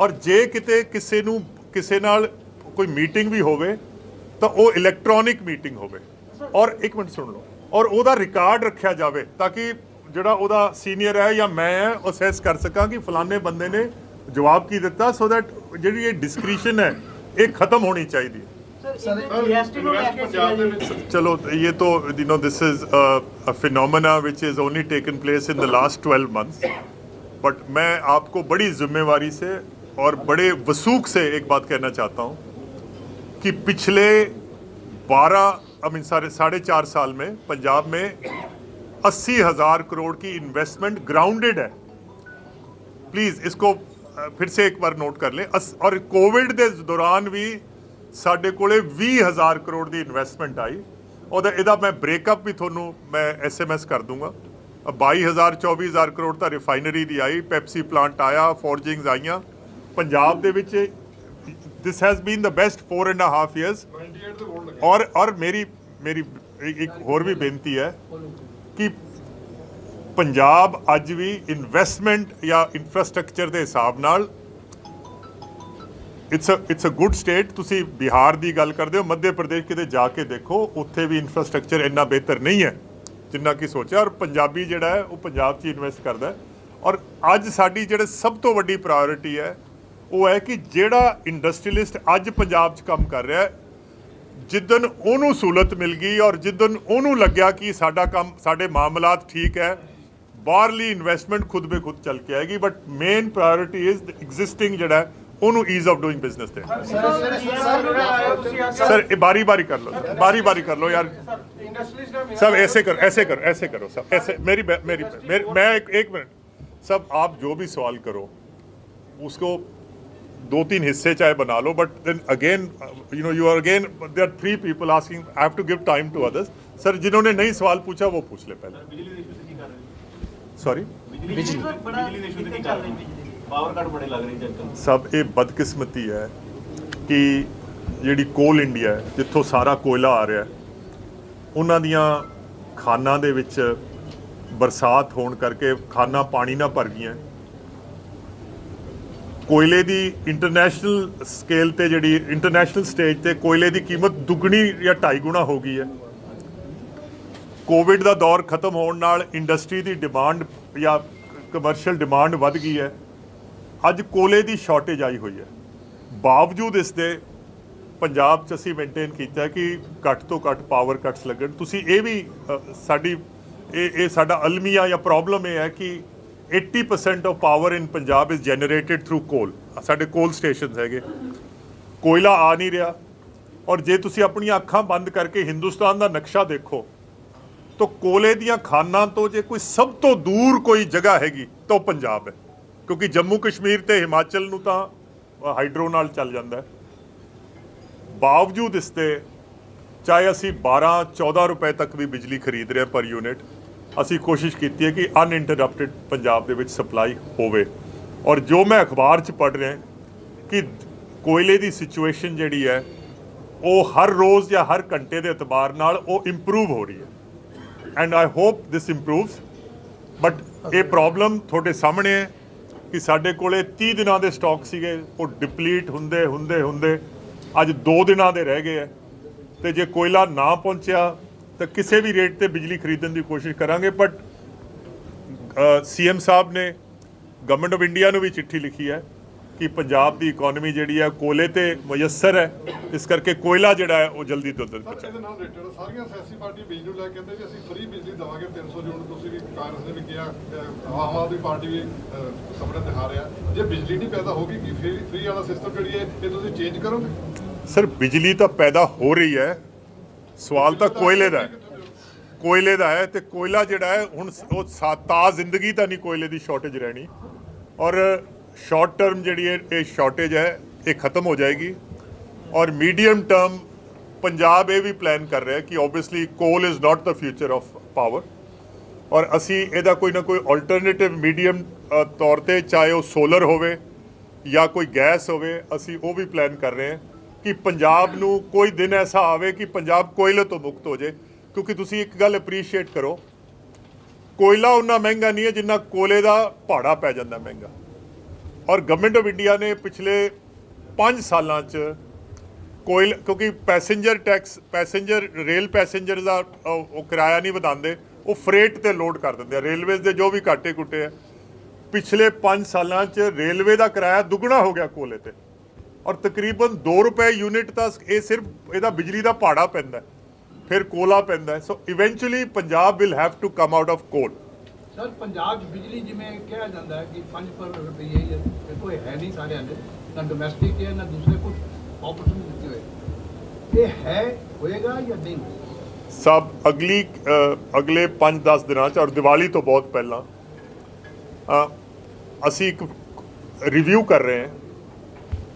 ਔਰ ਜੇ ਕਿਤੇ ਕਿਸੇ ਨੂੰ ਕਿਸੇ ਨਾਲ ਕੋਈ ਮੀਟਿੰਗ ਵੀ ਹੋਵੇ, ਤਾਂ ਉਹ ਇਲੈਕਟ੍ਰੋਨਿਕ ਮੀਟਿੰਗ ਹੋਵੇ। ਔਰ ਇੱਕ ਮਿੰਟ ਸੁਣ ਲਓ। ਔਰ ਉਹਦਾ ਰਿਕਾਰਡ ਰੱਖਿਆ ਜਾਵੇ ਤਾਂ ਕਿ ਜਿਹੜਾ ਉਹਦਾ ਸੀਨੀਅਰ ਹੈ ਜਾਂ ਮੈਂ ਹੈ ਉਹ ਅਸੈਸ ਕਰ ਸਕਾਂ ਕਿ ਫਲਾਣੇ ਬੰਦੇ ਨੇ ਜਵਾਬ ਕੀ ਦਿੱਤਾ ਸੋ ਦੈਟ ਜਿਹੜੀ ਇਹ ਡਿਸਕ੍ਰੀਸ਼ਨ ਹੈ, ਇਹ ਖਤਮ ਹੋਣੀ ਚਾਹੀਦੀ चलो ये तो you know this is a, which is only taken place in the last twelve month but मैं आपको बड़ी जिम्मेवारी से और बड़े वसूख से एक बात कहना चाहता हूँ कि पिछले 12 आई मीन साढ़े साढ़े चार साल में पंजाब में अस्सी हज़ार करोड़ की इन्वेस्टमेंट ग्राउंडेड है। प्लीज़ इसको फिर से एक बार नोट कर लें। और कोविड के दौरान भी ਸਾਡੇ ਕੋਲੇ 20000 ਕਰੋੜ ਦੀ ਇਨਵੈਸਟਮੈਂਟ ਆਈ। ਉਹਦਾ ਇਹਦਾ ਮੈਂ ਬ੍ਰੇਕਅਪ ਵੀ ਤੁਹਾਨੂੰ ਮੈਂ ਐਸਐਮਐਸ ਕਰ ਦੂੰਗਾ। ਅ, 22000 24000 ਕਰੋੜ ਤਾਂ ਰਿਫਾਈਨਰੀ ਦੀ ਆਈ ਪੈਪਸੀ ਪਲਾਂਟ ਆਇਆ ਫੋਰਜਿੰਗਸ ਆਈਆਂ। ਪੰਜਾਬ ਦੇ ਵਿੱਚ this has been the best 4 and half years ਔਰ ਔਰ ਮੇਰੀ ਮੇਰੀ ਇੱਕ ਇੱਕ ਹੋਰ ਵੀ ਬੇਨਤੀ ਹੈ ਕਿ ਪੰਜਾਬ ਅੱਜ ਵੀ ਇਨਵੈਸਟਮੈਂਟ ਜਾਂ ਇਨਫਰਾਸਟ੍ਰਕਚਰ ਦੇ ਹਿਸਾਬ ਨਾਲ it's a it's a good state ਤੁਸੀਂ ਬਿਹਾਰ ਦੀ ਗੱਲ ਕਰਦੇ ਹੋ, ਮੱਧ ਪ੍ਰਦੇਸ਼ ਕਿਤੇ ਜਾ ਕੇ ਦੇਖੋ, ਉੱਥੇ ਵੀ ਇਨਫਰਾਸਟ੍ਰਕਚਰ ਇੰਨਾ ਬਿਹਤਰ ਨਹੀਂ ਹੈ, ਜਿੰਨਾ ਕਿ ਸੋਚਿਆ। ਔਰ ਪੰਜਾਬੀ ਜਿਹੜਾ ਹੈ, ਉਹ ਪੰਜਾਬ 'ਚ ਇਨਵੈਸਟ ਕਰਦਾ ਹੈ। ਔਰ ਅੱਜ ਸਾਡੀ ਜਿਹੜੇ ਸਭ ਤੋਂ ਵੱਡੀ ਪ੍ਰਾਇੋਰਟੀ ਹੈ, ਉਹ ਹੈ ਕਿ ਜਿਹੜਾ ਇੰਡਸਟਰੀਲਿਸਟ ਅੱਜ ਪੰਜਾਬ 'ਚ ਕੰਮ ਕਰ ਰਿਹਾ ਹੈ ਜਿੱਦਨ ਉਹਨੂੰ ਸਹੂਲਤ ਮਿਲ ਗਈ ਔਰ ਜਿੱਦਨ ਉਹਨੂੰ ਲੱਗਿਆ ਕਿ ਸਾਡਾ ਕੰਮ, ਸਾਡੇ ਮਾਮਲਾਤ ਠੀਕ ਹੈ, ਬਾਹਰਲੀ ਇਨਵੈਸਟਮੈਂਟ ਖੁਦ ਬੇ ਖੁਦ ਚੱਲ ਕੇ ਆਏਗੀ। But main priority is the existing ਜਿਹੜਾ ਉਹਨੂੰ ਈਜ਼ ਆਫ ਡੂਇੰਗ ਬਿਜ਼ਨਸ ਤੇ ਸਰ ਇਹ ਬਾਰੀ ਬਾਰੀ ਕਰ ਲਓ ਬਾਰੀ ਬਾਰੀ ਕਰ ਲਓ ਯਾਰ सब ऐसे करो ऐसे करो ऐसे करो सब ऐसे मेरी बै- मेरी मेरी मैं एक एक मिनट सब आप जो भी सवाल करो उसको दो तीन हिस्से चाहे बना लो but then again you know you are again there are three people asking I have to give time to others sir जिन्होंने नहीं सवाल पूछा वो पूछ ले पहले सॉरी ਪਾਵਰ ਕੱਟ ਬੜੇ ਲੱਗ ਰਹੇ ਜੱਕਨ ਸਭ ਇਹ ਬਦਕਿਸਮਤੀ ਹੈ ਕਿ ਜਿਹੜੀ ਕੋਲ ਇੰਡੀਆ ਹੈ, ਜਿੱਥੋਂ ਸਾਰਾ ਕੋਇਲਾ ਆ ਰਿਹਾ ਉਹਨਾਂ ਦੀਆਂ ਖਾਨਾਂ ਦੇ ਵਿੱਚ ਬਰਸਾਤ ਹੋਣ ਕਰਕੇ ਖਾਨਾਂ ਪਾਣੀ ਨਾਲ ਭਰ ਗਈਆਂ। ਕੋਇਲੇ ਦੀ ਇੰਟਰਨੈਸ਼ਨਲ ਸਕੇਲ ਤੇ ਜਿਹੜੀ ਇੰਟਰਨੈਸ਼ਨਲ ਸਟੇਜ ਤੇ ਕੋਇਲੇ ਦੀ ਕੀਮਤ ਦੁੱਗਣੀ ਜਾਂ ਢਾਈ ਗੁਣਾ ਹੋ ਗਈ ਹੈ। ਕੋਵਿਡ ਦਾ ਦੌਰ ਖਤਮ ਹੋਣ ਨਾਲ ਇੰਡਸਟਰੀ ਦੀ ਡਿਮਾਂਡ ਜਾਂ ਕਮਰਸ਼ੀਅਲ ਡਿਮਾਂਡ ਵੱਧ ਗਈ ਹੈ। ਅੱਜ ਕੋਲੇ ਦੀ ਸ਼ਾਰਟੇਜ ਆਈ ਹੋਈ ਹੈ। ਬਾਵਜੂਦ ਇਸ ਦੇ ਪੰਜਾਬ 'ਚ ਅਸੀਂ ਮੇਨਟੇਨ ਕੀਤਾ ਕਿ ਘੱਟ ਤੋਂ ਘੱਟ ਪਾਵਰ ਕੱਟਸ ਲੱਗਣ। ਤੁਸੀਂ ਇਹ ਵੀ ਸਾਡੀ, ਇਹ ਇਹ ਸਾਡਾ ਅਲਮੀਆ ਜਾਂ ਪ੍ਰੋਬਲਮ ਇਹ ਹੈ ਕਿ 80% of power in Punjab is generated through coal ਸਾਡੇ ਕੋਲ ਸਟੇਸ਼ਨਸ ਹੈਗੇ। ਕੋਇਲਾ ਆ ਨਹੀਂ ਰਿਹਾ। ਔਰ ਜੇ ਤੁਸੀਂ ਆਪਣੀਆਂ ਅੱਖਾਂ ਬੰਦ ਕਰਕੇ ਹਿੰਦੁਸਤਾਨ ਦਾ ਨਕਸ਼ਾ ਦੇਖੋ, ਤਾਂ ਕੋਲੇ ਦੀਆਂ ਖਾਨਾਂ ਤੋਂ ਜੇ ਕੋਈ ਸਭ ਤੋਂ ਦੂਰ ਕੋਈ ਜਗ੍ਹਾ ਹੈਗੀ, ਤਾਂ ਉਹ ਪੰਜਾਬ ਹੈ। ਕਿਉਂਕਿ ਜੰਮੂ ਕਸ਼ਮੀਰ ਤੇ ਹਿਮਾਚਲ ਨੂੰ ਤਾਂ ਹਾਈਡਰੋ ਨਾਲ ਚੱਲ ਜਾਂਦਾ ਹੈ। ਬਾਵਜੂਦ ਇਸ ਦੇ ਚਾਹੇ ਅਸੀਂ 12 14 ਰੁਪਏ ਤੱਕ ਵੀ ਬਿਜਲੀ ਖਰੀਦ ਰਹੇ ਹਾਂ ਪਰ ਯੂਨਿਟ ਅਸੀਂ ਕੋਸ਼ਿਸ਼ ਕੀਤੀ ਹੈ ਕਿ ਅਨਇੰਟਰਰਪਟਡ ਪੰਜਾਬ ਦੇ ਵਿੱਚ ਸਪਲਾਈ ਹੋਵੇ। ਔਰ ਜੋ ਮੈਂ ਅਖਬਾਰ 'ਚ ਪੜ੍ਹ ਰਿਹਾ ਕਿ ਕੋਇਲੇ ਦੀ ਸਿਚੁਏਸ਼ਨ ਜਿਹੜੀ ਹੈ ਉਹ ਹਰ ਰੋਜ਼ ਜਾਂ ਹਰ ਘੰਟੇ ਦੇ ਇਤਬਾਰ ਨਾਲ ਉਹ ਇੰਪਰੂਵ ਹੋ ਰਹੀ ਹੈ। And I hope this improves but ਇਹ ਪ੍ਰੋਬਲਮ ਤੁਹਾਡੇ ਸਾਹਮਣੇ ਹੈ। ਕਿ ਸਾਡੇ ਕੋਲੇ 30 ਦਿਨਾਂ ਦੇ ਸਟਾਕ ਸੀਗੇ, ਉਹ ਡਿਪਲੀਟ ਹੁੰਦੇ ਹੁੰਦੇ ਹੁੰਦੇ, ਅੱਜ 2 ਦਿਨਾਂ ਦੇ ਰਹਿ ਗਏ ਹੈ ਤੇ ਜੇ ਕੋਇਲਾ ਨਾ ਪਹੁੰਚਿਆ, ਤਾਂ ਕਿਸੇ ਵੀ ਰੇਟ ਤੇ ਬਿਜਲੀ ਖਰੀਦਣ ਦੀ ਕੋਸ਼ਿਸ਼ ਕਰਾਂਗੇ ਬਟ ਸੀਐਮ ਸਾਹਿਬ ਨੇ ਗਵਰਨਮੈਂਟ ਆਫ ਇੰਡੀਆ ਨੂੰ ਵੀ ਚਿੱਠੀ ਲਿਖੀ ਹੈ ਕਿ ਪੰਜਾਬ ਦੀ ਇਕਨੋਮੀ ਜਿਹੜੀ ਹੈ ਕੋਲੇ ਤੇ ਮੁਯੱਸਰ ਹੈ। ਇਸ ਕਰਕੇ ਕੋਇਲਾ ਜਿਹੜਾ ਹੈ ਉਹ ਜਲਦੀ ਤੋਂ ਜਲਦੀ ਸਰ ਪਹੁੰਚਾਏ ਇਹਦੇ ਨਾਲ ਰਿਲੇਟਡ ਸਾਰੀਆਂ ਸਿਆਸੀ ਪਾਰਟੀ ਬਿਜਲੀ ਨੂੰ ਲੈ ਕੇ ਕਹਿੰਦੇ ਵੀ ਅਸੀਂ ਫ੍ਰੀ ਬਿਜਲੀ ਦੇਵਾਂਗੇ 300 ਯੂਨਿਟ। ਤੁਸੀਂ ਵੀ ਕਾਂਗਰਸ ਨੇ ਵੀ ਕਿਹਾ ਆਮ ਆਦਮੀ ਪਾਰਟੀ ਵੀ ਸੁਪਨਾ ਦਿਖਾ ਰਿਹਾ। ਜੇ ਬਿਜਲੀ ਨਹੀਂ ਪੈਦਾ ਹੋਗੀ ਕੀ ਫ੍ਰੀ ਫ੍ਰੀ ਵਾਲਾ ਸਿਸਟਮ ਜਿਹੜੀ ਹੈ ਇਹ ਤੁਸੀਂ ਚੇਂਜ ਕਰੋਗੇ? ਸਰ ਬਿਜਲੀ ਤਾਂ ਪੈਦਾ ਹੋ ਰਹੀ ਹੈ। ਸਵਾਲ ਤਾਂ ਕੋਇਲੇ ਦਾ ਹੈ। ਕੋਇਲੇ ਦਾ ਹੈ ਤੇ ਕੋਇਲਾ ਜਿਹੜਾ ਹੈ ਹੁਣ ਉਹ ਸਾ- ਤਾ ਜ਼ਿੰਦਗੀ ਤਾਂ ਨਹੀਂ ਕੋਇਲੇ ਦੀ ਸ਼ਾਰਟੇਜ ਰਹਿਣੀ। ਔਰ ਸ਼ਾਰਟ ਟਰਮ ਜਿਹੜੀ ਹੈ, ਇਹ ਸ਼ਾਰਟੇਜ ਹੈ, ਇਹ ਖਤਮ ਹੋ ਜਾਏਗੀ। ਔਰ ਮੀਡੀਅਮ ਟਰਮ ਪੰਜਾਬ ਇਹ ਵੀ ਪਲਾਨ ਕਰ ਰਿਹਾ ਕਿ obviously coal is not the future of power ਔਰ ਅਸੀਂ ਇਹਦਾ ਕੋਈ ਨਾ ਕੋਈ ਆਲਟਰਨੇਟਿਵ ਮੀਡੀਅਮ ਤੌਰ ਤੇ ਚਾਹੇ ਉਹ ਸੋਲਰ ਹੋਵੇ ਜਾਂ ਕੋਈ ਗੈਸ ਹੋਵੇ, ਅਸੀਂ ਉਹ ਵੀ ਪਲਾਨ ਕਰ ਰਹੇ ਹਾਂ ਕਿ ਪੰਜਾਬ ਨੂੰ ਕੋਈ ਦਿਨ ਐਸਾ ਆਵੇ ਕਿ ਪੰਜਾਬ ਕੋਇਲੇ ਤੋਂ ਮੁਕਤ ਹੋ ਜਾਏ। ਕਿਉਂਕਿ ਤੁਸੀਂ ਇੱਕ ਗੱਲ ਅਪਰੀਸ਼ੀਏਟ ਕਰੋ, ਕੋਇਲਾ ਉਨਾ ਮਹਿੰਗਾ ਨਹੀਂ ਹੈ ਜਿੰਨਾ ਕੋਲੇ ਦਾ ਭਾੜਾ ਪੈ ਜਾਂਦਾ ਮਹਿੰਗਾ। ਔਰ ਗਵਰਨਮੈਂਟ ਆਫ ਇੰਡੀਆ ਨੇ ਪਿਛਲੇ 5 ਸਾਲਾਂ 'ਚ ਕੋਇਲ ਕਿਉਂਕਿ passenger tax passenger rail passenger ਦਾ ਉਹ ਕਿਰਾਇਆ ਨਹੀਂ ਵਧਾਉਂਦੇ, ਉਹ ਫਰੇਟ ਤੇ ਲੋਡ ਕਰ ਦਿੰਦੇ ਆ। ਰੇਲਵੇਜ਼ ਦੇ ਜੋ ਵੀ ਘਾਟੇ ਕੁੱਟੇ ਆ, ਪਿਛਲੇ 5 ਸਾਲਾਂ 'ਚ ਰੇਲਵੇ ਦਾ ਕਿਰਾਇਆ ਦੁੱਗਣਾ ਹੋ ਗਿਆ ਕੋਲੇ ਤੇ। ਔਰ ਤਕਰੀਬਨ 2 ਰੁਪਏ ਯੂਨਿਟ ਤਾਂ ਇਹ ਸਿਰਫ ਇਹਦਾ ਬਿਜਲੀ ਦਾ ਭਾੜਾ ਪੈਂਦਾ, ਫਿਰ ਕੋਲਾ ਪੈਂਦਾ। So eventually Punjab will have to come out of coal sir, Punjab 'ਚ ਬਿਜਲੀ ਜਿਵੇਂ ਕਿਹਾ ਜਾਂਦਾ ਹੈ ਕਿ 5 ਪਰ ਰੁਪਏ ਹੀ ਹੈ ਹੈ ਨਹੀਂ ਸਾਰਿਆਂ ਦੇ, ਨਾ ਡੋਮੈਸਟਿਕ ਹੈ, ਨਾ ਦੂਸਰੇ ਕੁਝ ਆਪਰਚੁਨਿਟੀ ਦਿੱਤੀ ਹੋਏ ਇਹ ਹੈ, ਹੋਏਗਾ ਜਾਂ ਨਹੀਂ ਸਭ ਅਗਲੀ ਅਗਲੇ 5-10 ਦਿਨਾਂ ਚ, ਔਰ ਦੀਵਾਲੀ ਤੋਂ ਬਹੁਤ ਪਹਿਲਾਂ ਅਸੀਂ ਇੱਕ ਰਿਵਿਊ ਕਰ ਰਹੇ ਹਾਂ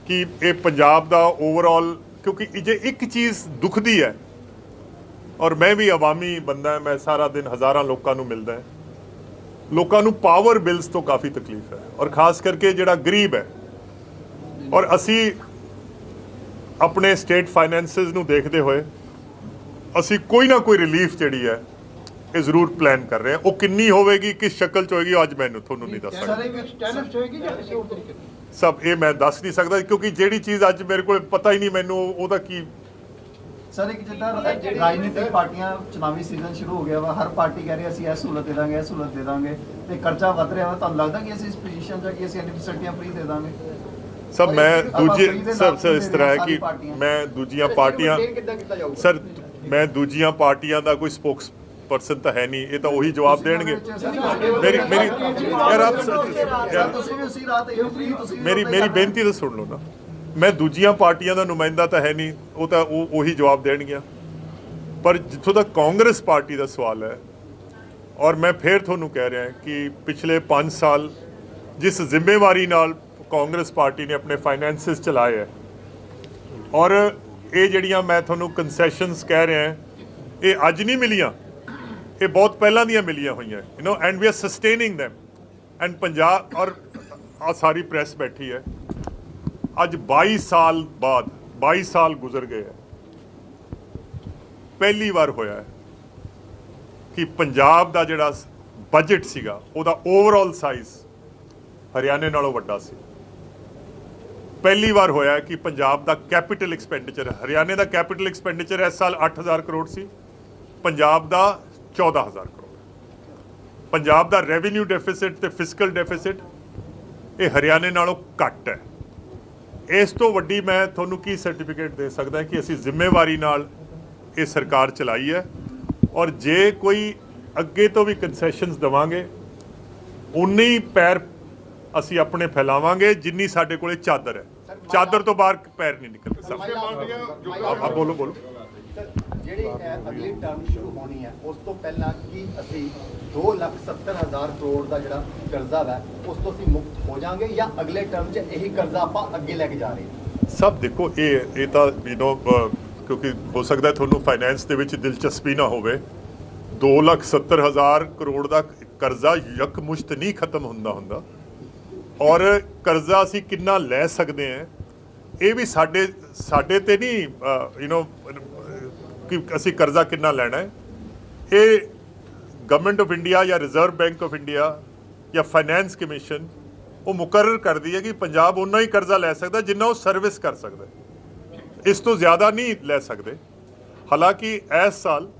ਕਿ ਇਹ ਪੰਜਾਬ ਦਾ ਓਵਰਆਲ ਕਿਉਂਕਿ ਜੇ ਇੱਕ ਚੀਜ਼ ਦੁਖਦੀ ਹੈ, ਔਰ ਮੈਂ ਵੀ ਆਵਾਮੀ ਬੰਦਾ, ਮੈਂ ਸਾਰਾ ਦਿਨ ਹਜ਼ਾਰਾਂ ਲੋਕਾਂ ਨੂੰ ਮਿਲਦਾ ਹੈ ਲੋਕਾਂ ਨੂੰ ਪਾਵਰ ਬਿਲਸ ਤੋਂ ਕਾਫੀ ਤਕਲੀਫ ਹੈ ਔਰ ਖਾਸ ਕਰਕੇ ਜਿਹੜਾ ਗਰੀਬ ਹੈ। ਔਰ ਅਸੀਂ ਆਪਣੇ ਸਟੇਟ ਫਾਈਨੈਂਸਸ ਨੂੰ ਦੇਖਦੇ ਹੋਏ ਅਸੀਂ ਕੋਈ ਨਾ ਕੋਈ ਰਿਲੀਫ ਜਿਹੜੀ ਹੈ ਇਹ ਜ਼ਰੂਰ ਪਲਾਨ ਕਰ ਰਹੇ ਹਾਂ। ਉਹ ਕਿੰਨੀ ਹੋਵੇਗੀ ਕਿਸ ਸ਼ਕਲ ਚ ਹੋਏਗੀ ਅੱਜ ਮੈਨੂੰ ਤੁਹਾਨੂੰ ਨਹੀਂ ਦੱਸ ਸਕਦਾ। ਸਭ ਇਹ ਮੈਂ ਦੱਸ ਨਹੀਂ ਸਕਦਾ ਕਿਉਂਕਿ ਜਿਹੜੀ ਚੀਜ਼ ਅੱਜ ਮੇਰੇ ਕੋਲ ਪਤਾ ਹੀ ਨਹੀਂ ਮੈਨੂੰ ਉਹਦਾ ਕੀ ਸਰ ਇੱਕ ਜਿੱਦਾਂ ਰਾਜਨੀਤਿਕ ਪਾਰਟੀਆਂ ਚੁਣਾਵੀ ਸੀਜ਼ਨ ਸ਼ੁਰੂ ਹੋ ਗਿਆ ਵਾ ਹਰ ਪਾਰਟੀ ਕਹਿ ਰਹੀ ਅਸੀਂ ਇਹ ਸਹੂਲਤ ਦੇ ਦਾਂਗੇ ਇਹ ਸਹੂਲਤ ਦੇ ਦਾਂਗੇ ਤੇ ਕਰਜ਼ਾ ਵੱਧ ਰਿਹਾ ਵਾ। ਤੁਹਾਨੂੰ ਲੱਗਦਾ ਕਿ ਅਸੀਂ ਇਸ ਪੋਜੀਸ਼ਨ 'ਚ ਕਿ ਅਸੀਂ ਇੰਨੀ ਫੈਸਿਲਿਟੀਆਂ ਫ੍ਰੀ ਦੇ ਦਾਂਗੇ? ਸਭ ਮੈਂ ਦੂਜੇ ਸਰ ਸਰ ਇਸ ਤਰ੍ਹਾਂ ਹੈ ਸਾਰੀ ਕਿ। ਮੈਂ ਦੂਜੀਆਂ ਪਾਰਟੀਆਂ ਸਰ ਮੈਂ ਦੂਜੀਆਂ ਪਾਰਟੀਆਂ ਦਾ ਕੋਈ ਸਪੋਕਸ ਪਰਸਨ ਤਾਂ ਹੈ ਨਹੀਂ। ਇਹ ਤਾਂ ਉਹੀ ਜਵਾਬ ਦੇਣਗੇ। ਮੇਰੀ ਮੇਰੀ ਯਾਰ ਆਪ ਤੁਸੀਂ ਵੀ ਉਸੇ ਰਾਤ ਇਹ ਫ੍ਰੀ ਤੁਸੀਂ ਵੀ ਮੇਰੀ ਮੇਰੀ। ਬੇਨਤੀ ਤਾਂ ਸੁਣ ਲਓ ਨਾ। ਮੈਂ ਦੂਜੀਆਂ ਪਾਰਟੀਆਂ ਦਾ ਨੁਮਾਇੰਦਾ ਤਾਂ ਹੈ ਨਹੀਂ, ਉਹ ਤਾਂ ਉਹ ਉਹੀ ਜਵਾਬ ਦੇਣਗੀਆਂ। ਪਰ ਜਿੱਥੋਂ ਤੱਕ ਕਾਂਗਰਸ ਪਾਰਟੀ ਦਾ ਸਵਾਲ ਹੈ, ਔਰ ਮੈਂ ਫੇਰ ਤੁਹਾਨੂੰ ਕਹਿ ਰਿਹਾ ਕਿ ਪਿਛਲੇ 5 ਸਾਲ ਜਿਸ ਜ਼ਿੰਮੇਵਾਰੀ ਨਾਲ ਕਾਂਗਰਸ ਪਾਰਟੀ ਨੇ ਆਪਣੇ ਫਾਈਨੈਂਸਿਸ ਚਲਾਏ ਹੈ, ਔਰ ਇਹ ਜਿਹੜੀਆਂ ਮੈਂ ਤੁਹਾਨੂੰ ਕਨਸੈਸ਼ਨਸ ਕਹਿ ਰਿਹਾ, ਇਹ ਅੱਜ ਨਹੀਂ ਮਿਲੀਆਂ, ਇਹ ਬਹੁਤ ਪਹਿਲਾਂ ਦੀਆਂ ਮਿਲੀਆਂ ਹੋਈਆਂ you know and we are sustaining them and Punjab, ਔਰ ਆ ਸਾਰੀ ਪ੍ਰੈਸ ਬੈਠੀ ਹੈ ਅੱਜ 22 ਸਾਲ ਬਾਅਦ 22 ਸਾਲ ਗੁਜ਼ਰ ਗਏ ਹੈ। ਪਹਿਲੀ ਵਾਰ ਹੋਇਆ ਹੈ ਕਿ ਪੰਜਾਬ ਦਾ ਜਿਹੜਾ ਬਜਟ ਸੀਗਾ, ਉਹਦਾ ਓਵਰਆਲ ਸਾਈਜ਼ ਹਰਿਆਣੇ ਨਾਲੋਂ ਵੱਡਾ ਸੀ। ਪਹਿਲੀ ਵਾਰ ਹੋਇਆ ਕਿ ਪੰਜਾਬ ਦਾ ਕੈਪੀਟਲ ਐਕਸਪੈਂਡੀਚਰ ਹਰਿਆਣੇ ਦਾ ਕੈਪੀਟਲ ਐਕਸਪੈਂਡੀਚਰ ਇਸ ਸਾਲ 8000 ਕਰੋੜ ਸੀ, ਪੰਜਾਬ ਦਾ 14000 ਕਰੋੜ। ਪੰਜਾਬ ਦਾ ਰੈਵਨਿਊ ਡੈਫਿਸਿਟ ਤੇ ਫਿਸਕਲ ਡੈਫਿਸਿਟ ਇਹ ਹਰਿਆਣੇ ਨਾਲੋਂ ਘੱਟ ਹੈ। ਇਸ ਤੋਂ ਵੱਡੀ ਮੈਂ ਤੁਹਾਨੂੰ ਕੀ ਸਰਟੀਫਿਕੇਟ ਦੇ ਸਕਦਾ ਕਿ ਅਸੀਂ ਜ਼ਿੰਮੇਵਾਰੀ ਨਾਲ ਇਹ ਸਰਕਾਰ ਚਲਾਈ ਹੈ? ਔਰ ਜੇ ਕੋਈ ਅੱਗੇ ਤੋਂ ਵੀ ਕਨਸੈਸ਼ਨਸ ਦਵਾਂਗੇ ਉਨੇ ਪੈਰ ਅਸੀਂ ਆਪਣੇ ਫੈਲਾਵਾਂਗੇ ਜਿੰਨੀ ਸਾਡੇ ਕੋਲੇ ਚਾਦਰ ਹੈ। ਚਾਦਰ ਤੋਂ ਬਾਹਰ ਪੈਰ ਨਹੀਂ ਨਿਕਲ ਸਕਦਾ ਬੋਲੋ ਬੋਲੋ। ਜਿਹੜੀ ਇਹ ਅਗਲੀ ਟਰਮ ਸ਼ੁਰੂ ਹੋਣੀ ਹੈ ਉਸ ਤੋਂ ਪਹਿਲਾਂ ਕੀ ਅਸੀਂ 270000 ਕਰੋੜ ਦਾ ਜਿਹੜਾ ਕਰਜ਼ਾ ਹੈ ਉਸ ਤੋਂ ਅਸੀਂ ਮੁਕਤ ਹੋ ਜਾਾਂਗੇ ਜਾਂ ਅਗਲੇ ਟਰਮ 'ਚ ਇਹੀ ਕਰਜ਼ਾ ਆਪਾਂ ਅੱਗੇ ਲੈ ਕੇ ਜਾ ਰਹੇ ਹਾਂ ਸਭ ਦੇਖੋ ਇਹ ਇਹ ਤਾਂ ਯੂ نو ਕਿਉਂਕਿ ਹੋ ਸਕਦਾ ਹੈ ਤੁਹਾਨੂੰ ਫਾਈਨੈਂਸ ਦੇ ਵਿੱਚ ਦਿਲਚਸਪੀ ਨਾ ਹੋਵੇ 270000 ਕਰੋੜ ਦਾ ਕਰਜ਼ਾ ਯਕਮੁਸ਼ਤ ਨਹੀਂ ਖਤਮ ਹੁੰਦਾ ਹੁੰਦਾ ਔਰ ਕਰਜ਼ਾ ਅਸੀਂ ਕਿੰਨਾ ਲੈ ਸਕਦੇ ਹਾਂ ਇਹ ਵੀ ਸਾਡੇ ਸਾਡੇ ਤੇ ਨਹੀਂ ਯੂ نو ਕਿ ਅਸੀਂ ਕਰਜ਼ਾ ਕਿੰਨਾ ਲੈਣਾ ਹੈ? ਇਹ ਗਵਰਨਮੈਂਟ ਆਫ ਇੰਡੀਆ ਜਾਂ ਰਿਜ਼ਰਵ ਬੈਂਕ ਆਫ ਇੰਡੀਆ ਜਾਂ ਫਾਈਨੈਂਸ ਕਮਿਸ਼ਨ ਉਹ ਮੁਕਰਰ ਕਰਦੀ ਹੈ ਕਿ ਪੰਜਾਬ ਉਨਾ ਹੀ ਕਰਜ਼ਾ ਲੈ ਸਕਦਾ ਜਿੰਨਾ ਉਹ ਸਰਵਿਸ ਕਰ ਸਕਦਾ ਇਸ ਤੋਂ ਜ਼ਿਆਦਾ ਨਹੀਂ ਲੈ ਸਕਦੇ। ਹਾਲਾਂਕਿ ਇਸ ਸਾਲ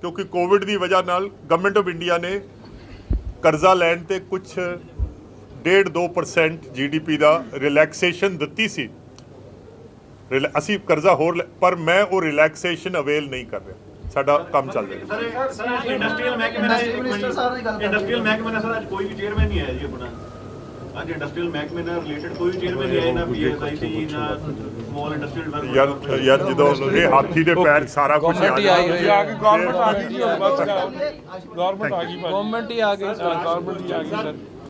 ਕਿਉਂਕਿ ਕੋਵਿਡ ਦੀ ਵਜ੍ਹਾ ਨਾਲ ਗਵਰਨਮੈਂਟ ਆਫ ਇੰਡੀਆ ਨੇ ਕਰਜ਼ਾ ਲੈਣ ਤੇ ਕੁਝ 1.5-2% ਜੀਡੀਪੀ ਦਾ ਰਿਲੈਕਸੇਸ਼ਨ ਦਿੱਤੀ ਸੀ। ਅਸੀਂ ਕਰਜ਼ਾ ਹੋਰ ਲੈ- ਪਰ ਮੈਂ ਉਹ ਰਿਲੈਕਸੇਸ਼ਨ ਅਵੇਲ ਨਹੀਂ ਕਰ ਰਿਹਾ ਸਾਡਾ ਕੰਮ ਚੱਲ ਰਿਹਾ ਸਰ ਸਰ ਅੱਜ ਇੰਡਸਟਰੀਅਲ ਮਹਿਕਮੇ ਨਾਲ Industry minister ਸਾਹਿਬ ਦੀ ਗੱਲ ਕਰ ਰਹੇ ਇੰਡਸਟਰੀਅਲ ਮਹਿਕਮੇ ਨਾਲ ਸਰ ਅੱਜ ਕੋਈ ਵੀ ਚੇਅਰਮੈਨ ਨਹੀਂ ਆਇਆ ਜੀ ਆਪਣਾ ਅੱਜ ਇੰਡਸਟਰੀਅਲ ਮਹਿਕਮੇ ਨਾਲ ਰਿਲੇਟਡ ਕੋਈ ਚੇਅਰਮੈਨ ਨਹੀਂ ਆਇਆ ਨਾ ਪੀਐਸਆਈਸੀ ਨਾ ਸਮਾਲ ਇੰਡਸਟਰੀਅਲ ਯਾਰ ਯਾਰ ਜਦੋਂ ਇਹ ਹਾਥੀ ਦੇ ਪੈਰ ਸਾਰਾ ਕੁਝ ਗਵਰਨਮੈਂਟ ਹੀ ਆਈ ਹੋਈ ਹੈ ਗਵਰਨਮੈਂਟ ਗਵਰਨਮੈਂਟ ਆ ਗਈ ਗਵਰਨਮੈਂਟ ਗਵਰਨਮੈਂਟ ਹੀ ਆ ਗਈ ਗਵਰਨਮੈਂਟ ਹੀ ਆ ਗਈ ਸਰ ਗਵਰਨਮੈਂਟ ਹੀ ਆ ਗਈ ਸਰ